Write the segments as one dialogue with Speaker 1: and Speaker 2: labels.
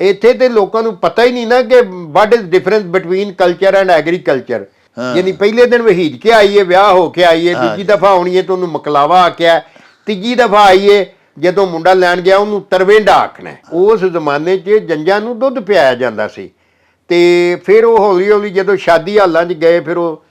Speaker 1: ਇੱਥੇ ਤੇ ਲੋਕਾਂ ਨੂੰ ਪਤਾ ਹੀ ਨਹੀਂ ਨਾ ਕਿ what is difference between culture and agriculture ਯਾਨੀ ਪਹਿਲੇ ਦਿਨ ਵਹੀਦ ਕੇ ਆਈਏ ਵਿਆਹ ਹੋ ਕੇ ਆਈਏ ਦੂਜੀ ਦਫਾ ਆਉਣੀ ਹੈ ਤਾਂ ਉਹਨੂੰ ਮਕਲਾਵਾ ਆਖਿਆ। ਤੀਜੀ ਦਫਾ ਆਈਏ ਜਦੋਂ ਮੁੰਡਾ ਲੈਣ ਗਿਆ ਉਹਨੂੰ ਤਰਵੇਂਡਾ ਆਖਣਾ। ਉਸ ਜ਼ਮਾਨੇ 'ਚ ਜੰਜਾਂ ਨੂੰ ਦੁੱਧ ਪਿਆਇਆ ਜਾਂਦਾ ਸੀ। ਤੇ ਫਿਰ ਉਹ ਹੌਲੀ ਹੌਲੀ ਜਦੋਂ ਸ਼ਾਦੀ ਹਾਲਾਂ 'ਚ ਗਏ ਫਿਰ ਉਹ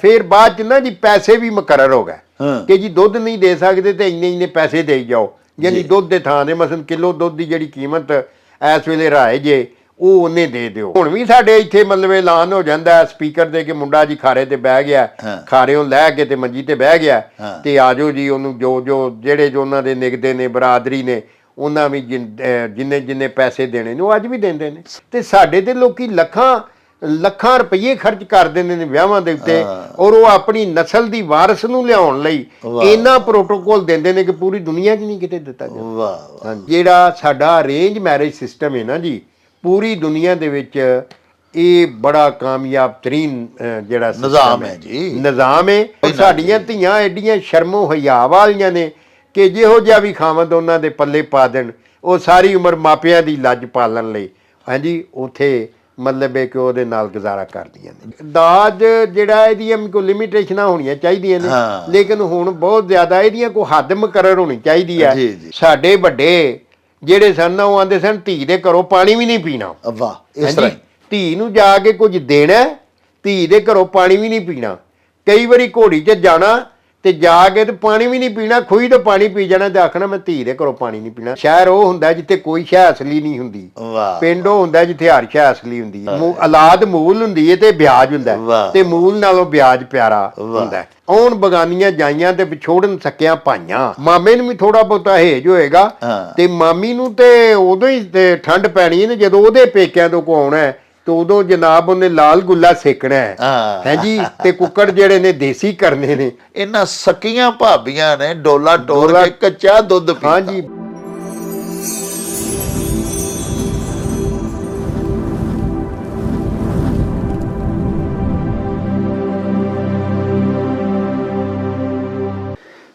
Speaker 1: ਫਿਰ ਬਾਅਦ 'ਚ ਨਾ ਜੀ ਪੈਸੇ ਵੀ ਮੁਕਰਰ ਹੋ ਗਏ। ਕਿ ਜੀ ਦੁੱਧ ਨਹੀਂ ਦੇ ਸਕਦੇ ਤੇ ਇੰਨੇ ਇੰਨੇ ਪੈਸੇ ਦੇਈ ਜਾਓ। ਯਾਨੀ ਦੁੱਧ ਦੇ ਥਾਂ ਦੇ ਮਸਲ ਕਿਲੋ ਦੁੱਧ ਦੀ ਜਿਹੜੀ ਕੀਮਤ ਇਸ ਵੇਲੇ ਰਾਏ ਜੇ ਉਹ ਉਹਨੇ ਦੇ ਦਿਓ ਹੁਣ ਵੀ ਸਾਡੇ ਇੱਥੇ ਮਤਲਬ ਐਲਾਨ ਹੋ ਜਾਂਦਾ ਹੈ ਸਪੀਕਰ ਦੇ ਕਿ ਮੁੰਡਾ ਜੀ ਖਾਰੇ ਤੇ ਬਹਿ ਗਿਆ
Speaker 2: ਹਾਂ।
Speaker 1: ਖਾਰਿਓਂ ਲੈ ਕੇ ਤੇ ਮੰਜੀ ਤੇ ਬਹਿ ਗਿਆ। ਤੇ ਆਜੋ ਜੀ ਉਹਨੂੰ ਜੋ ਜੋ ਜਿਹੜੇ ਜੋ ਉਹਨਾਂ ਦੇ ਨਿਗਦੇ ਨੇ ਬਰਾਦਰੀ ਨੇ ਉਹਨਾਂ ਵੀ ਜਿੰਨੇ ਜਿੰਨੇ ਪੈਸੇ ਦੇਣੇ ਨੇ ਉਹ ਅੱਜ ਵੀ ਦਿੰਦੇ ਨੇ ਤੇ ਸਾਡੇ ਤੇ ਲੋਕੀ ਲੱਖਾਂ ਲੱਖਾਂ ਰੁਪਏ ਖਰਚ ਕਰ ਦਿੰਦੇ ਨੇ ਵਿਆਹਾਂ ਦੇ ਉੱਤੇ ਔਰ ਉਹ ਆਪਣੀ ਨਸਲ ਦੀ ਵਾਰਸ ਨੂੰ ਲਿਆਉਣ ਲਈ
Speaker 2: ਵਾਹ।
Speaker 1: ਇੰਨਾ ਪ੍ਰੋਟੋਕੋਲ ਦਿੰਦੇ ਨੇ ਕਿ ਪੂਰੀ ਦੁਨੀਆ 'ਚ ਨਹੀਂ ਕਿਤੇ ਦਿੱਤਾ ਜਾਂਦਾ।
Speaker 2: ਵਾਹ
Speaker 1: ਜਿਹੜਾ ਸਾਡਾ ਅਰੇਂਜ ਮੈਰਿਜ ਸਿਸਟਮ ਹੈ ਨਾ ਜੀ ਪੂਰੀ ਦੁਨੀਆ ਦੇ ਵਿੱਚ ਇਹ ਬੜਾ ਕਾਮਯਾਬ ਤਰੀਨ ਜਿਹੜਾ
Speaker 2: ਨਿਜ਼ਾਮ ਹੈ। ਜੀ।
Speaker 1: ਨਿਜ਼ਾਮ ਹੈ। ਸਾਡੀਆਂ ਧੀਆਂ ਐਡੀਆਂ ਸ਼ਰਮੋ ਹਿਆ ਵਾਲੀਆਂ ਨੇ ਕਿ ਜਿਹੋ ਜਿਹਾ ਵੀ ਖਾਵੰਦ ਉਹਨਾਂ ਦੇ ਪੱਲੇ ਪਾ ਦੇਣ ਉਹ ਸਾਰੀ ਉਮਰ ਮਾਪਿਆਂ ਦੀ ਲੱਜ ਪਾਲਣ ਲਈ। ਹਾਂਜੀ ਉਥੇ ਮਤਲਬ ਹੈ ਕਿ ਉਹਦੇ ਨਾਲ ਗੁਜ਼ਾਰਾ ਕਰਦੀਆਂ ਨੇ। ਦਾਜ ਜਿਹੜਾ ਇਹਦੀਆਂ ਕੋਈ ਲਿਮਿਟੇਸ਼ਨਾਂ ਹੋਣੀਆਂ ਚਾਹੀਦੀਆਂ ਨੇ। ਲੇਕਿਨ ਹੁਣ ਬਹੁਤ ਜ਼ਿਆਦਾ ਇਹਦੀਆਂ ਕੋਈ ਹੱਦ ਮੁਕਰਰ ਹੋਣੀ ਚਾਹੀਦੀ ਹੈ। ਸਾਡੇ ਵੱਡੇ ਜਿਹੜੇ ਸਨ ਉਹ ਆਂਦੇ ਸਨ ਧੀ ਦੇ ਘਰੋਂ ਪਾਣੀ ਵੀ ਨਹੀਂ ਪੀਣਾ।
Speaker 2: ਵਾਹ ਇਸ ਤਰ੍ਹਾਂ।
Speaker 1: ਧੀ ਨੂੰ ਜਾ ਕੇ ਕੁਝ ਦੇਣਾ ਧੀ ਦੇ ਘਰੋਂ ਪਾਣੀ ਵੀ ਨਹੀਂ ਪੀਣਾ। ਕਈ ਵਾਰੀ ਘੋੜੀ 'ਚ ਜਾਣਾ ਤੇ ਜਾ ਕੇ ਤੇ ਪਾਣੀ ਵੀ ਨਹੀਂ ਪੀਣਾ ਖੂਹੀ ਤੋਂ ਪਾਣੀ ਪੀ ਜਾਣਾ ਤੇ ਆਖਣਾ ਮੈਂ ਧੀ ਦੇ ਘਰੋਂ ਪਾਣੀ ਨਹੀਂ ਪੀਣਾ ਸ਼ਹਿਰ ਉਹ ਹੁੰਦਾ ਜਿੱਥੇ ਕੋਈ ਸ਼ੈ ਅਸਲੀ ਨਹੀਂ ਹੁੰਦੀ।
Speaker 2: ਵਾਹ
Speaker 1: ਪਿੰਡ ਉਹ ਹੁੰਦਾ ਜਿੱਥੇ ਹਰ ਸ਼ੈ ਅਸਲੀ ਹੁੰਦੀ ਹੈ ਮੂ- ਔਲਾਦ ਮੂਲ ਹੁੰਦੀ ਹੈ ਤੇ ਵਿਆਜ ਹੁੰਦਾ ਹੈ।
Speaker 2: ਵਾਹ।
Speaker 1: ਤੇ ਮੂਲ ਨਾਲੋਂ ਵਿਆਜ ਪਿਆਰਾ ਹੁੰਦਾ ਹੈ। ਆਉਣ ਬਗਾਨੀਆਂ ਜਾਈਆਂ ਤੇ ਵਿਛੋੜਨ ਸਕਿਆ ਪਾਈਆਂ ਮਾਮੇ ਨੂੰ ਵੀ ਥੋੜਾ ਬਹੁਤਾ ਹੇਜ ਹੋਏਗਾ
Speaker 2: ਹਾਂ।
Speaker 1: ਤੇ ਮਾਮੀ ਨੂੰ ਤੇ ਉਦੋਂ ਹੀ ਤੇ ਠੰਡ ਪੈਣੀ ਹੈ ਨੇ ਜਦੋਂ ਉਹਦੇ ਪੇਕਿਆਂ ਤੋਂ ਕੋ ਆਉਣਾ ਹੈ ਤੇ ਉਦੋਂ ਜਨਾਬ ਉਹਨੇ ਲਾਲ ਗੁੱਲਾ ਸੇਕਣਾ ਹੈ।
Speaker 2: ਹਾਂ।
Speaker 1: ਹੈਂਜੀ ਤੇ ਕੁੱਕੜ ਜਿਹੜੇ ਨੇ ਦੇਸੀ ਕਰਨੇ ਨੇ।
Speaker 2: ਇਹਨਾਂ ਸਕੀਆਂ ਭਾਬੀਆਂ ਨੇ ਡੋਲਾ ਟੋਰ
Speaker 1: ਡੋਲਾ-
Speaker 2: ਕੇ ਕੱਚਾ ਦੁੱਧ ਪੀਤਾ।
Speaker 1: ਹਾਂਜੀ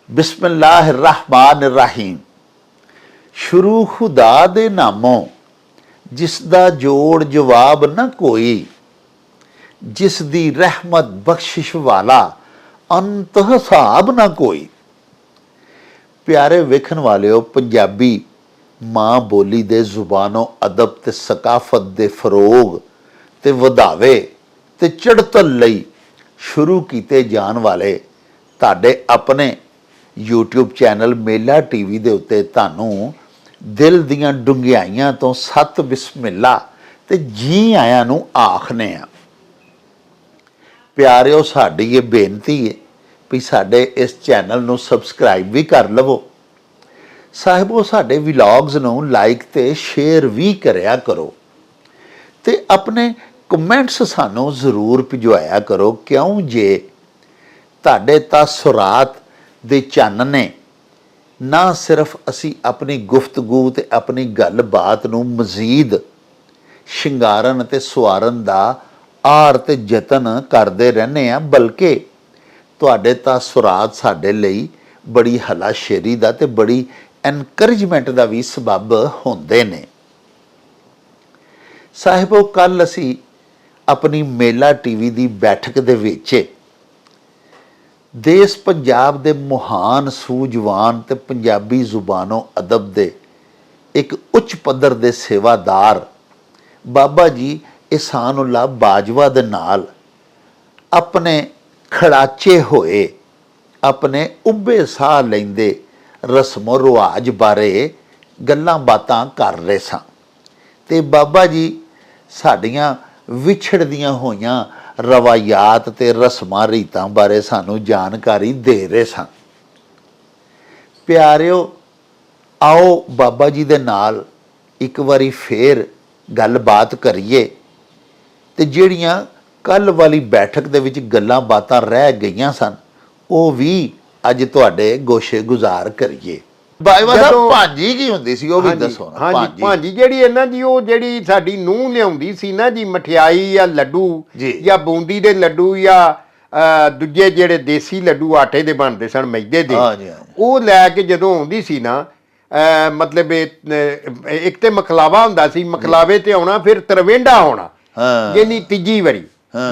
Speaker 2: ਬਿਸਮਿਲ੍ਲਾਹਿਰ ਰਹਿਮਾਨਿਰ ਰਹੀਮ। ਸ਼ੁਰੂ ਖੁਦਾ ਦੇ ਨਾਮੋਂ ਜਿਸ ਦਾ ਜੋੜ ਜਵਾਬ ਨਾ ਕੋਈ ਜਿਸ ਦੀ ਰਹਿਮਤ ਬਖਸ਼ਿਸ਼ ਵਾਲਾ ਅੰਤ ਹਿਸਾਬ ਨਾ ਕੋਈ। ਪਿਆਰੇ ਵੇਖਣ ਵਾਲਿਓ, ਪੰਜਾਬੀ ਮਾਂ ਬੋਲੀ ਦੇ ਜ਼ੁਬਾਨੋਂ ਅਦਬ ਤੇ ਸਕਾਫਤ ਦੇ ਫਰੋਗ ਤੇ ਵਧਾਵੇ ਤੇ ਚੜਤਲ ਲਈ ਸ਼ੁਰੂ ਕੀਤੇ ਜਾਣ ਵਾਲੇ ਤੁਹਾਡੇ ਆਪਣੇ YouTube ਚੈਨਲ ਮੇਲਾ ਟੀਵੀ ਦੇ ਉੱਤੇ ਤੁਹਾਨੂੰ ਦਿਲ ਦੀਆਂ ਡੁੰਗਿਆਈਆਂ ਤੋਂ ਸਤ ਬਿਸਮਿਲ੍ਲਾ ਤੇ ਜੀ ਆਇਆਂ ਨੂੰ ਆਖਨੇ ਆ। ਪਿਆਰਿਓ, ਸਾਡੀ ਇਹ ਬੇਨਤੀ ਹੈ ਵੀ ਸਾਡੇ ਇਸ ਚੈਨਲ ਨੂੰ ਸਬਸਕ੍ਰਾਈਬ ਵੀ ਕਰ ਲਵੋ। ਸਾਹਿਬੋ, ਸਾਡੇ ਵਲੌਗਸ ਨੂੰ ਲਾਈਕ ਤੇ ਸ਼ੇਅਰ ਵੀ ਕਰਿਆ ਕਰੋ ਤੇ ਆਪਣੇ ਕਮੈਂਟਸ ਸਾਨੂੰ ਜ਼ਰੂਰ ਭਿਜਵਾਇਆ ਕਰੋ ਕਿਉਂ ਜੇ ਤੁਹਾਡੇ ਤਾਂ ਤਾਸੁਰਾਤ ਦੇ ਚੰਨ ਨੇ। ਨਾ ਸਿਰਫ ਅਸੀਂ ਆਪਣੀ ਗੁਫ਼ਤਗੂ ਤੇ ਆਪਣੀ ਗੱਲਬਾਤ ਨੂੰ ਮਜ਼ੀਦ ਸ਼ਿੰਗਾਰਨ ਅਤੇ ਸਵਾਰਨ ਦਾ ਆਰ ਤੇ ਯਤਨ ਕਰਦੇ ਰਹਿੰਦੇ ਆ ਬਲਕਿ ਤੁਹਾਡੇ ਤਾਂ ਤਾਸੁਰਾਤ ਸਾਡੇ ਲਈ ਬੜੀ ਹਲਾਸ਼ੇਰੀ ਦਾ ਤੇ ਬੜੀ ਐਨਕਰੇਜਮੈਂਟ ਦਾ ਵੀ ਸਬਬ ਹੁੰਦੇ ਨੇ। ਸਾਹਿਬੋ ਕੱਲ ਅਸੀਂ ਆਪਣੀ ਮੇਲਾ ਟੀਵੀ ਦੀ ਬੈਠਕ ਦੇ ਵਿੱਚ ਦੇਸ਼ ਪੰਜਾਬ ਦੇ ਮਹਾਨ ਸੂਝਵਾਨ ਤੇ ਪੰਜਾਬੀ ਜ਼ੁਬਾਨੋਂ ਅਦਬ ਦੇ ਇੱਕ ਉੱਚ ਪੱਧਰ ਦੇ ਸੇਵਾਦਾਰ ਬਾਬਾ ਜੀ ਇਸਾਨੁੱਲਾ ਬਾਜਵਾ ਦੇ ਨਾਲ ਆਪਣੇ ਖੜਾਚੇ ਹੋਏ, ਆਪਣੇ ਉੱਭੇ ਸਾਹ ਲੈਂਦੇ ਰਸਮੋ ਰਿਵਾਜ ਬਾਰੇ ਗੱਲਾਂ ਬਾਤਾਂ ਕਰ ਰਹੇ ਸਾਂ। ਤੇ ਬਾਬਾ ਜੀ ਸਾਡੀਆਂ ਵਿਛੜਦੀਆਂ ਹੋਈਆਂ ਰਵਾਇਤ ਤੇ ਰਸਮਾਂ ਰੀਤਾਂ ਬਾਰੇ ਸਾਨੂੰ ਜਾਣਕਾਰੀ ਦੇ ਰਹੇ ਸਨ। ਪਿਆਰਿਓ, ਆਓ ਬਾਬਾ ਜੀ ਦੇ ਨਾਲ ਇੱਕ ਵਾਰੀ ਫੇਰ ਗੱਲਬਾਤ ਕਰੀਏ ਤੇ ਜਿਹੜੀਆਂ ਕੱਲ ਵਾਲੀ ਬੈਠਕ ਦੇ ਵਿੱਚ ਗੱਲਾਂ ਬਾਤਾਂ ਰਹਿ ਗਈਆਂ ਸਨ, ਉਹ ਵੀ ਅੱਜ ਤੁਹਾਡੇ ਗੋਸ਼ੇ ਗੁਜ਼ਾਰ ਕਰੀਏ। ਬਾਈਵਾ ਸਾਹਿਬ
Speaker 1: ਜਦੋਂ-
Speaker 2: ਭਾਂਜੀ ਕੀ ਹੁੰਦੀ ਸੀ ਉਹ ਵੀ ਦੱਸੋ ਨਾ
Speaker 1: ਹਾਂਜੀ ਭਾਂਜੀ ਜਿਹੜੀ ਇਹਨਾਂ ਦੀ ਉਹ ਜਿਹੜੀ ਸਾਡੀ ਨੂੰਹ ਲਿਆਉਂਦੀ ਸੀ ਨਾ ਜੀ ਮਠਿਆਈ ਜਾਂ ਲੱਡੂ
Speaker 2: ਜੀ।
Speaker 1: ਜਾਂ ਬੂੰਦੀ ਦੇ ਲੱਡੂ ਜਾਂ ਅਹ, ਦੂਜੇ ਜਿਹੜੇ ਦੇਸੀ ਲੱਡੂ ਆਟੇ ਦੇ ਬਣਦੇ ਸਨ ਮੈਦੇ ਦੇ
Speaker 2: ਹਾਂਜੀ, ਹਾਂਜੀ।
Speaker 1: ਉਹ ਲੈ ਕੇ ਜਦੋਂ ਆਉਂਦੀ ਸੀ ਨਾ ਅਹ, ਮਤਲਬ ਇਹ, ਅਹ, ਇੱਕ ਤੇ ਮਕਲਾਵਾ ਹੁੰਦਾ ਸੀ ਮਕਲਾਵੇ ਤੇ ਆਉਣਾ ਫਿਰ ਤਰਵੇਂਡਾ ਹੋਣਾ
Speaker 2: ਹਾਂ
Speaker 1: ਯਾਨੀ ਤੀਜੀ ਵਾਰੀ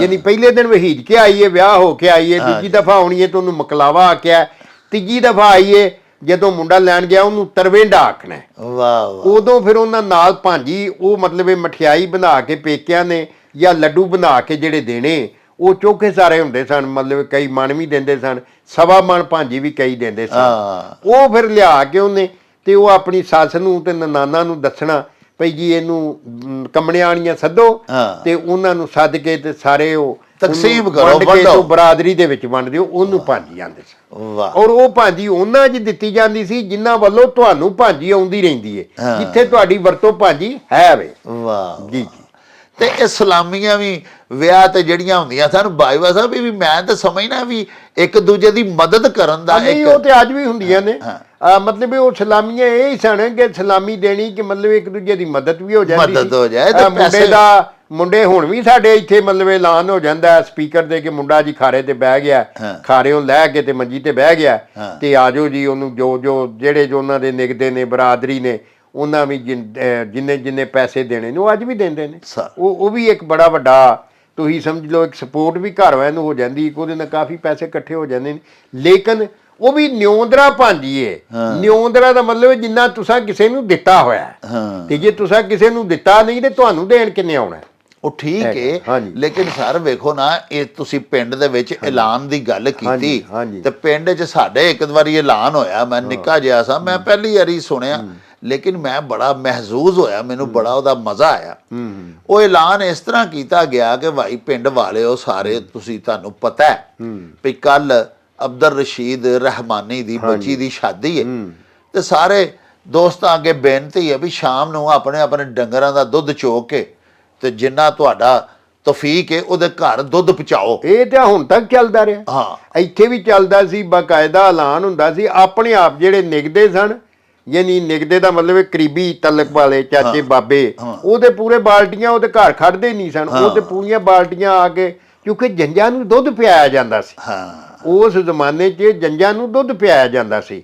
Speaker 1: ਯਾਨੀ ਪਹਿਲੇ ਦਿਨ ਵਹੀਦ ਕੇ ਆਈਏ ਵਿਆਹ ਹੋ ਕੇ ਆਈਏ ਦੂਜੀ ਦਫਾ ਆਉਣੀ ਹੈ ਤਾਂ ਉਹਨੂੰ ਮਕਲਾਵਾ ਆਖਿਆ ਤੀਜੀ ਦਫਾ ਆਈਏ ਜਦੋਂ ਮੁੰਡਾ ਲੈਣ ਗਿਆ ਉਹਨੂੰ ਤਰਵੇਂਡਾ ਆਖਣਾ।
Speaker 2: ਵਾਹ ਵਾਹ
Speaker 1: ਉਦੋਂ ਫਿਰ ਉਹਨਾਂ ਨਾਲ ਭਾਂਜੀ ਉਹ ਮਤਲਬ ਇਹ ਮਠਿਆਈ ਬਣਾ ਕੇ ਪੇਕਿਆਂ ਨੇ ਜਾਂ ਲੱਡੂ ਬਣਾ ਕੇ ਜਿਹੜੇ ਦੇਣੇ ਉਹ ਚੋਖੇ ਸਾਰੇ ਹੁੰਦੇ ਸਨ ਮਤਲਬ ਕਈ ਮਣ ਵੀ ਦਿੰਦੇ ਸਨ ਸਵਾ ਮਣ ਭਾਂਜੀ ਵੀ ਕਈ ਦਿੰਦੇ ਸਨ ਉਹ ਫਿਰ ਲਿਆ ਕੇ ਉਹਨੇ ਤੇ ਉਹ ਆਪਣੀ ਸੱਸ ਨੂੰ ਤੇ ਨਨਾਨਾ ਨੂੰ ਦੱਸਣਾ ਭਈ ਜੀ ਇਹਨੂੰ ਮ, ਕੰਮਣਿਆਂ ਵਾਲੀਆਂ ਸੱਦੋ। ਤੇ ਉਹਨਾਂ ਨੂੰ ਸੱਦ ਕੇ ਤੇ ਸਾਰੇ ਉਹ
Speaker 2: ਤਕਸੀਮ ਕਰੋ,
Speaker 1: ਵੰਡ ਬਰਾਦਰੀ ਦੇ ਵਿੱਚ ਵੰਡ ਦਿਓ ਉਹਨੂੰ ਭਾਂਜੀ ਆਂਦੇ ਸਨ
Speaker 2: ਵਾਹ।
Speaker 1: ਔਰ ਉਹ ਭਾਂਜੀ ਉਹਨਾਂ 'ਚ ਦਿੱਤੀ ਜਾਂਦੀ ਸੀ ਜਿਨ੍ਹਾਂ ਵੱਲੋਂ ਤੁਹਾਨੂੰ ਭਾਂਜੀ ਆਉਂਦੀ ਰਹਿੰਦੀ ਏ
Speaker 2: ਹਾਂ।
Speaker 1: ਜਿੱਥੇ ਤੁਹਾਡੀ ਵਰਤੋਂ ਭਾਂਜੀ ਹੈ ਵੇ।
Speaker 2: ਵਾਹ।
Speaker 1: ਜੀ ਜੀ।
Speaker 2: ਤੇ ਇਹ ਸਲਾਮੀਆਂ ਵੀ ਵਿਆਹ ਤੇ ਜਿਹੜੀਆਂ ਹੁੰਦੀਆਂ ਸਾਨੂੰ ਬਾਈਵਾ ਸਾਹਿਬ ਵੀ ਮੈਂ ਤਾਂ ਸਮਝਣਾ ਵੀ ਇੱਕ ਦੂਜੇ ਦੀ ਮਦਦ ਕਰਨ ਦਾ ਇੱਕ
Speaker 1: ਉਹ ਤੇ ਅੱਜ ਵੀ ਹੁੰਦੀਆਂ ਨੇ। ਆ, ਮਤਲਬ ਇਹ ਉਹ ਸਲਾਮੀਆਂ ਇਹ ਹੀ ਸਨ ਕਿ ਸਲਾਮੀ ਦੇਣੀ ਕਿ ਮਤਲਬ ਇੱਕ ਦੂਜੇ ਦੀ ਮਦਦ ਵੀ ਹੋ ਜਾਂਦੀ
Speaker 2: ਮਦਦ
Speaker 1: ਸੀ।
Speaker 2: ਹੋ ਜਾਏ ਤੇ ਪੈਸੇ-
Speaker 1: ਦਾ ਮੁੰਡੇ ਹੁਣ ਵੀ ਸਾਡੇ ਇੱਥੇ ਮਤਲਬ ਐਲਾਨ ਹੋ ਜਾਂਦਾ ਸਪੀਕਰ ਦੇ ਕਿ ਮੁੰਡਾ ਜੀ ਖਾਰੇ ਤੇ ਬਹਿ ਗਿਆ
Speaker 2: ਹਾਂ।
Speaker 1: ਖਾਰਿਓਂ ਲੈ ਕੇ ਤੇ ਮੰਜੀ ਤੇ ਬਹਿ ਗਿਆ। ਤੇ ਆਜੋ ਜੀ ਉਹਨੂੰ ਜੋ ਜੋ ਜਿਹੜੇ ਜੋ ਉਹਨਾਂ ਦੇ ਨਿਗਦੇ ਨੇ ਬਰਾਦਰੀ ਨੇ ਉਹਨਾਂ ਵੀ ਜਿਨ- ਜਿੰਨੇ ਪੈਸੇ ਦੇਣੇ ਨੇ ਉਹ ਅੱਜ ਵੀ ਦਿੰਦੇ ਨੇ ਉਹ ਉਹ ਵੀ ਇੱਕ ਬੜਾ ਵੱਡਾ ਤੁਸੀਂ ਸਮਝ ਲਓ ਇੱਕ ਸਪੋਰਟ ਵੀ ਘਰ ਵਾਲਿਆਂ ਨੂੰ ਹੋ ਜਾਂਦੀ ਇੱਕ ਉਹਦੇ ਨਾਲ ਕਾਫੀ ਪੈਸੇ ਇਕੱਠੇ ਹੋ ਜਾਂਦੇ ਨੇ ਲੇਕਿਨ ਉਹ ਵੀ ਨਿਉਂਦਰਾ ਭਾਂਜੀਏ ਨਿਉਂਦਰਾ ਦਾ ਮਤਲਬ ਜਿੰਨਾ ਤੁਸੀਂ ਕਿਸੇ ਨੂੰ ਦਿੱਤਾ ਹੋਇਆ ਤੇ ਜੇ ਤੁਸੀਂ ਕਿਸੇ ਨੂੰ ਦਿੱਤਾ ਨਹੀਂ ਤੇ ਤੁਹਾਨੂੰ ਦੇਣ ਕਿੰਨੇ ਆਉਣਾ?
Speaker 2: ਉਹ ਠੀਕ ਹੈ। ਲੇਕਿਨ ਸਰ ਵੇਖੋ ਨਾ ਇਹ ਤੁਸੀਂ ਪਿੰਡ ਦੇ ਵਿੱਚ ਐਲਾਨ ਦੀ ਗੱਲ ਕੀਤੀ। ਤੇ ਪਿੰਡ 'ਚ ਸਾਡੇ ਇੱਕ ਵਾਰੀ ਐਲਾਨ ਹੋਇਆ ਮੈਂ ਨਿੱਕਾ ਜਿਹਾ ਸਾਂ ਮੈਂ ਪਹਿਲੀ ਵਾਰੀ ਸੁਣਿਆ। ਲੇਕਿਨ ਮੈਂ ਬੜਾ ਮਹਿਜ਼ੂਜ਼ ਹੋਇਆ ਮੈਨੂੰ ਬੜਾ ਉਹਦਾ ਮਜ਼ਾ ਆਇਆ। ਉਹ ਐਲਾਨ ਇਸ ਤਰ੍ਹਾਂ ਕੀਤਾ ਗਿਆ ਕਿ ਭਾਈ ਪਿੰਡ ਵਾਲਿਓ ਸਾਰੇ ਤੁਸੀਂ ਤੁਹਾਨੂੰ ਪਤਾ ਹੈ ਵੀ ਕੱਲ ਅਬਦਰ ਰਸ਼ੀਦ ਰਹਿਮਾਨੀ ਦੀ ਬੱਚੀ ਦੀ ਸ਼ਾਦੀ ਹੈ। ਤੇ ਸਾਰੇ ਦੋਸਤਾਂ ਅੱਗੇ ਬੇਨਤੀ ਹੈ ਵੀ ਸ਼ਾਮ ਨੂੰ ਆਪਣੇ ਆਪਣੇ ਡੰਗਰਾਂ ਦਾ ਦੁੱਧ ਚੋ ਕੇ ਤੇ ਜਿੰਨਾ ਤੁਹਾਡਾ ਤੌਫੀਕ ਹੈ ਉਹਦੇ ਘਰ ਦੁੱਧ ਪਹੁੰਚਾਓ।
Speaker 1: ਇਹ ਤਾਂ ਹੁਣ ਤੱਕ ਚੱਲਦਾ ਰਿਹਾ।
Speaker 2: ਹਾਂ।
Speaker 1: ਇੱਥੇ ਵੀ ਚੱਲਦਾ ਸੀ ਬਾਕਾਇਦਾ ਐਲਾਨ ਹੁੰਦਾ ਸੀ। ਆਪਣੇ ਆਪ ਜਿਹੜੇ ਨਿਗਦੇ ਸਨ ਯਾਨੀ ਨਿਗਦੇ ਦਾ ਮਤਲਬ ਹੈ ਕਰੀਬੀ ਤਲਕ ਵਾਲੇ ਚਾਚੇ ਬਾਬੇ ਉਹਦੇ ਪੂਰੇ ਬਾਲਟੀਆਂ ਉਹਦੇ ਘਰ ਖੜਦੇ ਨਹੀਂ ਸਨ। ਉਹਦੇ ਪੂਰੀਆਂ ਬਾਲਟੀਆਂ ਆ ਕੇ ਕਿਉਂਕਿ ਜੰਜਾਂ ਨੂੰ ਦੁੱਧ ਪਿਆਇਆ ਜਾਂਦਾ ਸੀ।
Speaker 2: ਹਾਂ।
Speaker 1: ਉਸ ਜ਼ਮਾਨੇ 'ਚ ਜੰਜਾਂ ਨੂੰ ਦੁੱਧ ਪਿਆਇਆ ਜਾਂਦਾ ਸੀ।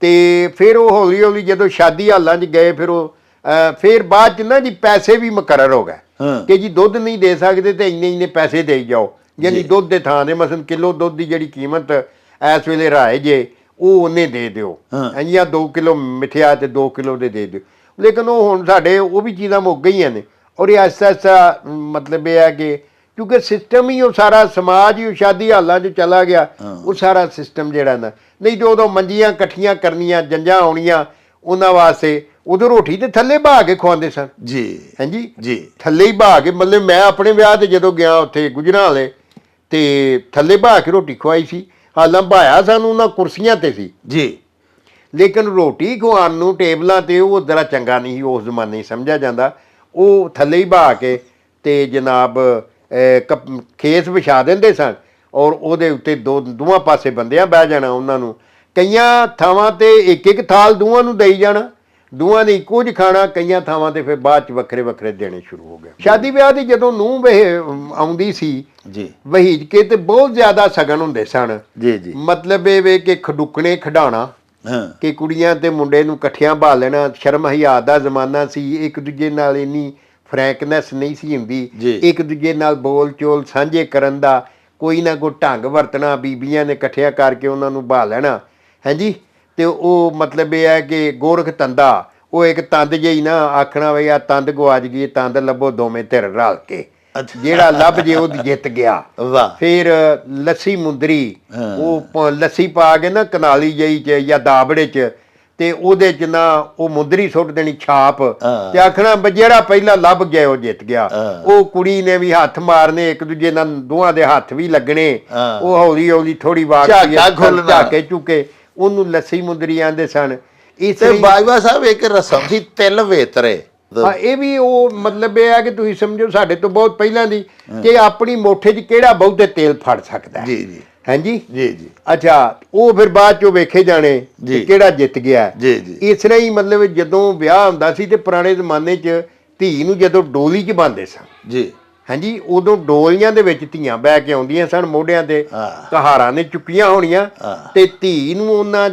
Speaker 1: ਤੇ ਫਿਰ ਉਹ ਹੌਲੀ ਹੌਲੀ ਜਦੋਂ ਸ਼ਾਦੀ ਹਾਲਾਂ 'ਚ ਗਏ ਫਿਰ ਉਹ ਫਿਰ ਬਾਅਦ 'ਚ ਨਾ ਜੀ ਪੈਸੇ ਵੀ ਮੁਕਰਰ ਹੋ ਗਏ। ਕਿ ਜੀ ਦੁੱਧ ਨਹੀਂ ਦੇ ਸਕਦੇ ਤੇ ਇੰਨੇ ਇੰਨੇ ਪੈਸੇ ਦੇਈ ਜਾਓ। ਯਾਨੀ ਦੁੱਧ ਦੇ ਥਾਂ ਦੇ ਮਸਲ ਕਿਲੋ ਦੁੱਧ ਦੀ ਜਿਹੜੀ ਕੀਮਤ ਇਸ ਵੇਲੇ ਰਾਏ ਜੇ ਉਹ ਉਹਨੇ ਦੇ ਦਿਓ। ਜਾਂ 2 ਕਿਲੋ ਮਿੱਠਿਆ ਤੇ 2 ਕਿਲੋ ਦੇ ਦੇ ਦਿਓ। ਲੇਕਿਨ ਉਹ ਹੁਣ ਸਾਡੇ ਉਹ ਵੀ ਚੀਜ਼ਾਂ ਮੁੱਕ ਗਈਆਂ ਨੇ। ਔਰ ਇਹ ਐਸਾ ਐਸਾ ਮਤਲਬ ਇਹ ਹੈ ਕਿ ਕਿਉਂਕਿ ਸਿਸਟਮ ਹੀ ਉਹ ਸਾਰਾ ਸਮਾਜ ਹੀ ਸ਼ਾਦੀ ਹਾਲਾਂ 'ਚ ਚਲਾ ਗਿਆ। ਉਹ ਸਾਰਾ ਸਿਸਟਮ ਜਿਹੜਾ ਨਾ ਨਹੀਂ ਤੇ ਉਦੋਂ ਮੰਜੀਆਂ ਇਕੱਠੀਆਂ ਕਰਨੀਆਂ ਜੰਜਾਂ ਆਉਣੀਆਂ ਉਹਨਾਂ ਵਾਸਤੇ ਉਦੋਂ ਰੋਟੀ ਤੇ ਥੱਲੇ ਬਹਾ ਕੇ ਖਵਾਉਂਦੇ ਸਨ।
Speaker 2: ਜੀ
Speaker 1: ਹਾਂਜੀ?
Speaker 2: ਜੀ।
Speaker 1: ਥੱਲੇ ਹੀ ਬਹਾ ਕੇ ਮਤਲਬ ਮੈਂ ਆਪਣੇ ਵਿਆਹ ਤੇ ਜਦੋਂ ਗਿਆ ਉੱਥੇ ਗੁਜਰਾਂ ਵਾਲੇ ਤੇ ਥੱਲੇ ਬਹਾ ਕੇ ਰੋਟੀ ਖਵਾਈ ਸੀ। ਹਾਲਾਂ ਭਾਇਆ ਸਾਨੂੰ ਉਹਨਾਂ ਕੁਰਸੀਆਂ ਤੇ ਸੀ।
Speaker 2: ਜੀ।
Speaker 1: ਲੇਕਿਨ ਰੋਟੀ ਖਵਾਉਣ ਨੂੰ ਟੇਬਲਾਂ ਤੇ ਉਹ ਜ਼ਰਾ ਚੰਗਾ ਨਹੀਂ ਸੀ ਉਸ ਜ਼ਮਾਨੇ ਸਮਝਿਆ ਜਾਂਦਾ। ਉਹ ਥੱਲੇ ਹੀ ਬਹਾ ਕੇ ਤੇ ਜਨਾਬ ਖੇਸ ਵਿਛਾ ਦਿੰਦੇ ਸਨ ਔਰ ਉਹਦੇ ਉੱਤੇ ਦੋ ਦੋਵਾਂ ਪਾਸੇ ਬੰਦਿਆਂ ਬਹਿ ਜਾਣਾ ਉਹਨਾਂ ਨੂੰ। ਕਈਆਂ ਥਾਵਾਂ ਤੇ ਇੱਕ ਇੱਕ ਥਾਲ ਦੋਵਾਂ ਨੂੰ ਦੇਈ ਜਾਣਾ ਦੋਵਾਂ ਨੇ ਇੱਕੋ ਜਿਹਾ ਖਾਣਾ ਕਈਆਂ ਥਾਵਾਂ ਤੇ ਫਿਰ ਬਾਅਦ ਚ ਵੱਖਰੇ ਵੱਖਰੇ ਦੇਣੇ ਸ਼ੁਰੂ ਹੋ ਗਏ। ਸ਼ਾਦੀ ਵਿਆਹ ਦੀ ਜਦੋਂ ਵੇ ਆਉਂਦੀ ਸੀ
Speaker 2: ਜੀ।
Speaker 1: ਵਹੀਜ ਕੇ ਤੇ ਬਹੁਤ ਜ਼ਿਆਦਾ ਸਗਨ ਹੁੰਦੇ ਸਨ।
Speaker 2: ਜੀ ਜੀ।
Speaker 1: ਮਤਲਬ ਇਹ ਵੇ ਕਿ ਖਡੁਕਣੇ ਖਡਾਣਾ
Speaker 2: ਹਾਂ।
Speaker 1: ਕਿ ਕੁੜੀਆਂ ਤੇ ਮੁੰਡੇ ਨੂੰ ਇਕੱਠਿਆਂ ਬਾ ਲੈਣਾ ਸ਼ਰਮ ਹਿਆ ਦਾ ਜ਼ਮਾਨਾ ਸੀ ਇੱਕ ਦੂਜੇ ਨਾਲ ਇੰਨੀ ਫਰੈਂਕਨੈਸ ਨਹੀਂ ਸੀ ਹੁੰਦੀ। ਇੱਕ ਦੂਜੇ ਨਾਲ ਬੋਲ ਚੋਲ ਸਾਂਝੇ ਕਰਨ ਦਾ ਕੋਈ ਨਾ ਕੋਈ ਢੰਗ ਵਰਤਣਾ ਬੀਬੀਆਂ ਨੇ ਇਕੱਠਿਆਂ ਕਰਕੇ ਉਹਨਾਂ ਨੂੰ ਬਾ ਲੈਣਾ ਹਾਂਜੀ ਤੇ ਉਹ ਮਤਲਬ ਇਹ ਹੈ ਕਿ ਗੋਰਖ ਤੰਦਾ ਉਹ ਇੱਕ ਤੰਦ ਜਿਹੀ ਨਾ ਆਖਣਾ ਵੀ ਆ ਤੰਦ ਗਵਾਜ ਗਈ ਤੰਦ ਲੱਭੋ ਦੋਵੇਂ ਧਿਰ ਰਲ ਕੇ। ਜਿਹੜਾ ਲੱਭ ਜੇ ਉਹ ਜਿੱਤ ਗਿਆ
Speaker 2: ਵਾਹ
Speaker 1: ਫਿਰ ਲੱਸੀ ਮੁੰਦਰੀ ਉਹ ਲੱਸੀ ਪਾ ਕੇ ਨਾ ਕਨਾਲੀ ਜਈ ਚ ਜਾਂ ਦਾਬੜੇ ਚ ਤੇ ਉਹਦੇ ਚ ਨਾ ਉਹ ਮੁੰਦਰੀ ਸੁੱਟ ਦੇਣੀ ਛਾਪ। ਤੇ ਆਖਣਾ ਜਿਹੜਾ ਪਹਿਲਾਂ ਲੱਭ ਗਿਆ ਉਹ ਜਿੱਤ ਗਿਆ। ਉਹ ਕੁੜੀ ਨੇ ਵੀ ਹੱਥ ਮਾਰਨੇ ਇੱਕ ਦੂਜੇ ਨਾਲ ਦੋਹਾਂ ਦੇ ਹੱਥ ਵੀ ਲੱਗਣੇ। ਉਹ ਹੌਲੀ ਹੌਲੀ ਥੋੜੀ ਵਾਰ।
Speaker 2: ਝਾਕੇ
Speaker 1: ਚੁਕੇ ਉਹਨੂੰ ਲੱਸੀ ਮੁੰਦਰੀ ਆਂਦੇ ਸਨ। ਇਸ
Speaker 2: ਤੇ
Speaker 1: ਲਈ-
Speaker 2: ਬਾਜਵਾ ਸਾਹਿਬ ਇੱਕ ਰਸਮ ਸੀ ਤਿਲ ਵੇਤਰੇ।
Speaker 1: ਹਾਂ ਇਹ ਵੀ ਉਹ ਮਤਲਬ ਇਹ ਹੈ ਕਿ ਤੁਸੀਂ ਸਮਝੋ ਸਾਡੇ ਤੋਂ ਬਹੁਤ ਪਹਿਲਾਂ ਦੀ ਕਿ ਆਪਣੀ ਮੋਠੇ 'ਚ ਕਿਹੜਾ ਬਹੁਤੇ ਤੇਲ ਫੜ ਸਕਦਾ ਹੈ।
Speaker 2: ਜੀ ਜੀ।
Speaker 1: ਹਾਂਜੀ?
Speaker 2: ਜੀ ਜੀ।
Speaker 1: ਅੱਛਾ ਉਹ ਫਿਰ ਬਾਅਦ ਚੋਂ ਵੇਖੇ ਜਾਣੇ
Speaker 2: ਜੀ।
Speaker 1: ਕਿ ਕਿਹੜਾ ਜਿੱਤ ਗਿਆ
Speaker 2: ਜੀ, ਜੀ।
Speaker 1: ਇਸ ਤਰ੍ਹਾਂ ਹੀ ਮਤਲਬ ਜਦੋਂ ਵਿਆਹ ਹੁੰਦਾ ਸੀ ਤੇ ਪੁਰਾਣੇ ਜ਼ਮਾਨੇ 'ਚ ਧੀ ਨੂੰ ਜਦੋਂ ਡੋਲੀ 'ਚ ਬੰਨਦੇ ਸਨ।
Speaker 2: ਜੀ।
Speaker 1: ਹਾਂਜੀ ਉਦੋਂ ਡੋਲੀਆਂ ਦੇ ਵਿੱਚ ਧੀਆਂ ਬਹਿ ਕੇ ਆਉਂਦੀਆਂ ਸਨ ਮੋਢਿਆਂ ਤੇ। ਕਹਾਰਾਂ ਨੇ ਚੁੱਕੀਆਂ ਹੋਣੀਆਂ। ਤੇ ਧੀ ਨੂੰ ਉਹਨਾਂ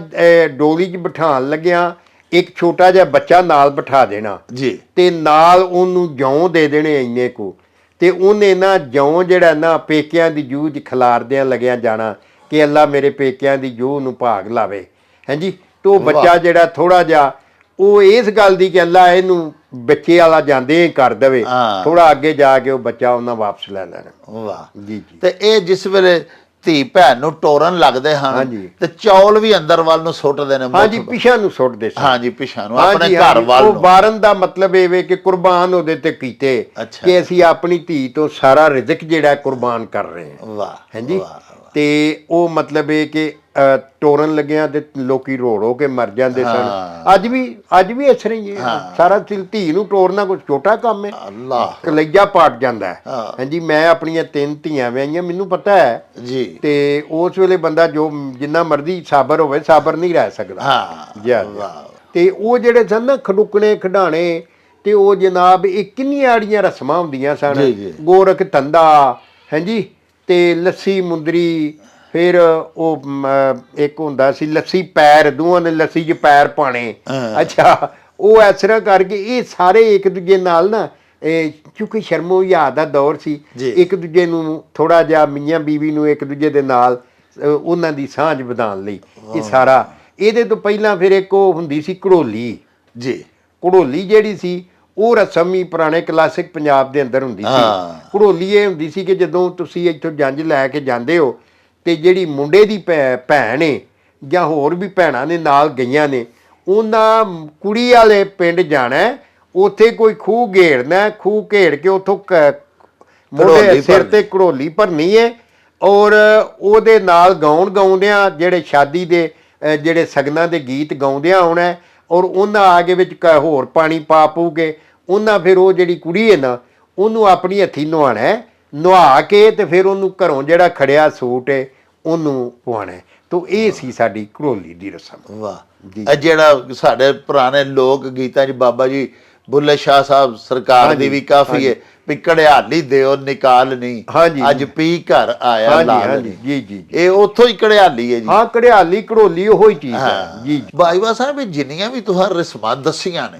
Speaker 1: ਡੋਲੀ 'ਚ ਬਿਠਾਉਣ ਲੱਗਿਆਂ ਇੱਕ ਛੋਟਾ ਜਿਹਾ ਬੱਚਾ ਨਾਲ ਬਿਠਾ ਦੇਣਾ।
Speaker 2: ਜੀ।
Speaker 1: ਤੇ ਨਾਲ ਉਹਨੂੰ ਜੌਂ ਦੇ ਦੇਣੇ ਇੰਨੇ ਕੋ। ਤੇ ਉਹਨੇ ਨਾ ਜੌਂ ਜਿਹੜਾ ਨਾ ਪੇਕਿਆਂ ਦੀ 'ਚ ਖਿਲਾਰਦਿਆਂ ਲੱਗਿਆ ਜਾਣਾ ਕਿ ਅੱਲਾ ਮੇਰੇ ਪੇਕਿਆਂ ਦੀ ਜੂਹ ਨੂੰ ਭਾਗ ਲਾਵੇ। ਹਾਂਜੀ ਤੇ ਉਹ ਬੱਚਾ ਜਿਹੜਾ ਥੋੜਾ ਜਿਹਾ ਉਹ ਇਸ ਗੱਲ ਦੀ ਕਿ ਅੱਲਾ ਇਹਨੂੰ ਬੱਚੇ ਵਾਲਾ ਜਾਂਦੇ ਹੀ ਕਰ ਦੇਵੇ।
Speaker 2: ਹਾਂ।
Speaker 1: ਥੋੜਾ ਅੱਗੇ ਜਾ ਕੇ ਉਹ ਬੱਚਾ ਉਹਨਾਂ ਵਾਪਸ ਲੈ ਲੈਣਾ।
Speaker 2: ਵਾਹ।
Speaker 1: ਜੀ ਜੀ।
Speaker 2: ਤੇ ਇਹ ਜਿਸ ਵੇਲੇ ਧੀ ਭੈਣ ਨੂੰ ਟੋਰਨ ਲੱਗਦੇ ਹਨ
Speaker 1: ਹਾਂਜੀ।
Speaker 2: ਤੇ ਚੌਲ ਵੀ ਅੰਦਰ ਵੱਲ ਨੂੰ ਸੁੱਟਦੇ ਨੇ ਮੁੱਠ
Speaker 1: ਹਾਂਜੀ। ਪਿਛਾ ਨੂੰ ਸੁੱਟਦੇ ਸਨ।
Speaker 2: ਹਾਂਜੀ ਪਿਛਾ ਨੂੰ ਆਪਣੇ
Speaker 1: ਹਾਂਜੀ,
Speaker 2: ਘਰ
Speaker 1: ਹਾਂਜੀ,
Speaker 2: ਵੱਲ
Speaker 1: ਉਹ
Speaker 2: ਨੂੰ।
Speaker 1: ਬਾਰਨ ਦਾ ਮਤਲਬ ਇਹ ਵੇ ਕਿ ਕੁਰਬਾਨ ਉਹਦੇ ਤੇ ਕੀਤੇ
Speaker 2: ਅੱਛਾ।
Speaker 1: ਕਿ ਅਸੀਂ ਆਪਣੀ ਧੀ ਤੋਂ ਸਾਰਾ ਰਿਜ਼ਕ ਜਿਹੜਾ ਕੁਰਬਾਨ ਕਰ ਰਹੇ ਹਾਂ।
Speaker 2: ਵਾਹ
Speaker 1: ਹਾਂਜੀ।
Speaker 2: ਵਾਹ,
Speaker 1: ਤੇ ਉਹ ਮਤਲਬ ਇਹ ਕਿ ਅ, ਤੋਰਨ ਲੱਗਿਆਂ ਤੇ ਲੋਕੀ ਰੋ ਰੋ ਕੇ ਮਰ ਜਾਂਦੇ। ਸਨ। ਅੱਜ ਵੀ ਅੱਜ ਵੀ ਇਸ ਤਰ੍ਹਾਂ ਹੀ ਸਾਰਾ ਧੀ- ਨੂੰ ਤੋਰਨਾ ਕੋਈ ਛੋਟਾ ਕੰਮ ਹੈ।
Speaker 2: ਅੱਲਾਹ
Speaker 1: ਕਲੇਜਾ ਪਾਟ ਜਾਂਦਾ ਹੈ। ਹਾਂਜੀ ਮੈਂ ਆਪਣੀਆਂ ਤਿੰਨ ਧੀਆਂ ਵਿਆਹੀਆਂ ਮੈਨੂੰ ਪਤਾ ਹੈ।
Speaker 2: ਜੀ।
Speaker 1: ਤੇ ਉਸ ਵੇਲੇ ਬੰਦਾ ਜੋ ਜਿੰਨਾ ਮਰਜ਼ੀ ਸਾਬਰ ਹੋਵੇ ਸਾਬਰ ਨਹੀਂ ਰਹਿ ਸਕਦਾ।
Speaker 2: ਹਾਂ।
Speaker 1: ਜੀ, ਤੇ ਉਹ ਜਿਹੜੇ ਸਨ ਨਾ ਖੜੁਕਣੇ ਖਡਾਣੇ ਤੇ ਉਹ ਜਨਾਬ ਇਹ ਕਿੰਨੀਆਂ ਆੜੀਆਂ ਰਸਮਾਂ ਹੁੰਦੀਆਂ ਸਨ। ਗੋਰਖ ਧੰਦਾ ਹਾਂਜੀ। ਤੇ ਲੱਸੀ ਮੁੰਦਰੀ ਫਿਰ ਉਹ ਇੱਕ ਹੁੰਦਾ ਸੀ ਲੱਸੀ ਪੈਰ ਦੋਵਾਂ ਨੇ ਲੱਸੀ 'ਚ ਪੈਰ ਪਾਣੇ। ਅੱਛਾ ਉਹ ਇਸ ਤਰ੍ਹਾਂ ਕਰਕੇ ਇਹ ਸਾਰੇ ਇੱਕ ਦੂਜੇ ਨਾਲ ਨਾ ਇਹ ਕਿਉਂਕਿ ਸ਼ਰਮੋ ਯਾਦ ਦਾ ਦੌਰ ਸੀ। ਇੱਕ ਦੂਜੇ ਨੂੰ ਥੋੜਾ ਜਿਹਾ ਮੀਆਂ ਬੀਵੀ ਨੂੰ ਇੱਕ ਦੂਜੇ ਦੇ ਨਾਲ ਉਹਨਾਂ ਦੀ ਸਾਂਝ ਵਧਾਉਣ ਲਈ ਇਹ ਸਾਰਾ। ਇਹਦੇ ਤੋਂ ਪਹਿਲਾਂ ਫਿਰ ਇੱਕ ਉਹ ਹੁੰਦੀ ਸੀ ਘੜੋਲੀ।
Speaker 2: ਜੀ।
Speaker 1: ਘੜੋਲੀ ਜਿਹੜੀ ਸੀ ਉਹ ਰਸਮ ਹੀ ਪੁਰਾਣੇ ਕਲਾਸਿਕ ਪੰਜਾਬ ਦੇ ਅੰਦਰ ਹੁੰਦੀ। ਸੀ ਘੜੋਲੀ ਇਹ ਹੁੰਦੀ ਸੀ ਕਿ ਜਦੋਂ ਤੁਸੀਂ ਇੱਥੋਂ ਜੰਜ ਲੈ ਕੇ ਜਾਂਦੇ ਹੋ ਤੇ ਜਿਹੜੀ ਮੁੰਡੇ ਦੀ ਭੈਣ ਏ ਜਾਂ ਹੋਰ ਵੀ ਭੈਣਾਂ ਨੇ ਨਾਲ ਗਈਆਂ ਨੇ ਉਹਨਾਂ ਕੁੜੀ ਵਾਲੇ ਪਿੰਡ ਜਾਣਾ ਉੱਥੇ ਕੋਈ ਖੂਹ ਘੇੜਨਾ ਖੂਹ ਘੇੜ ਕੇ ਉੱਥੋਂ ਮੋਢੇ ਸਿਰ। ਤੇ ਘੜੋਲੀ ਭਰਨੀ ਹੈ ਔਰ ਉਹਦੇ ਨਾਲ ਗਾਉਣ ਗਾਉਂਦਿਆਂ ਜਿਹੜੇ ਸ਼ਾਦੀ ਦੇ ਜਿਹੜੇ ਸਗਨਾਂ ਦੇ ਗੀਤ ਗਾਉਂਦਿਆਂ ਆਉਣਾ ਔਰ ਉਹਨਾਂ ਆਗੇ ਵਿੱਚ ਕ- ਹੋਰ ਪਾਣੀ ਪਾ ਪੂਗੇ ਉਹਨਾਂ ਫਿਰ ਉਹ ਜਿਹੜੀ ਕੁੜੀ ਹੈ ਨਾ ਉਹਨੂੰ ਆਪਣੀ ਹੱਥੀ ਨਵਾਉਣਾ ਹੈ ਨਵਾ ਕੇ ਤੇ ਫਿਰ ਉਹਨੂੰ ਘਰੋਂ ਜਿਹੜਾ ਖੜਿਆ ਸੂਟ ਹੈ ਉਹਨੂੰ ਪਵਾਉਣਾ ਹੈ। ਤੋ ਇਹ ਸੀ ਸਾਡੀ ਘੜੋਲੀ ਦੀ ਰਸਮ।
Speaker 2: ਵਾਹ। ਜਿਹੜਾ ਸਾਡੇ ਪੁਰਾਣੇ ਲੋਕ ਗੀਤਾਂ 'ਚ ਬਾਬਾ ਜੀ ਬੁੱਲੇ ਸ਼ਾਹ ਸਾਹਿਬ ਸਰਕਾਰ ਦੀ ਵੀ ਕਾਫੀ ਹੈ ਵੀ ਕੜਿਆਲੀ ਦਿਓ ਨਿਕਾਲ ਨਹੀਂ
Speaker 1: ਹਾਂਜੀ।
Speaker 2: ਅੱਜ ਪੀ ਘਰ ਆਇਆ ਲਾਲ।
Speaker 1: ਜੀ ਜੀ।
Speaker 2: ਇਹ ਉੱਥੋਂ ਹੀ ਕੜਿਆਲੀ ਹੈ ਜੀ।
Speaker 1: ਹਾਂ ਕੜਿਆਲੀ ਘੜੋਲੀ ਉਹੀ ਚੀਜ਼ ਹੈ।
Speaker 2: ਹਾਂ।
Speaker 1: ਜੀ
Speaker 2: ਬਾਈਵਾ ਸਾਹਿਬ ਜਿੰਨੀਆਂ ਵੀ ਤੁਹਾਂ ਰਸਮਾਂ ਦੱਸੀਆਂ ਨੇ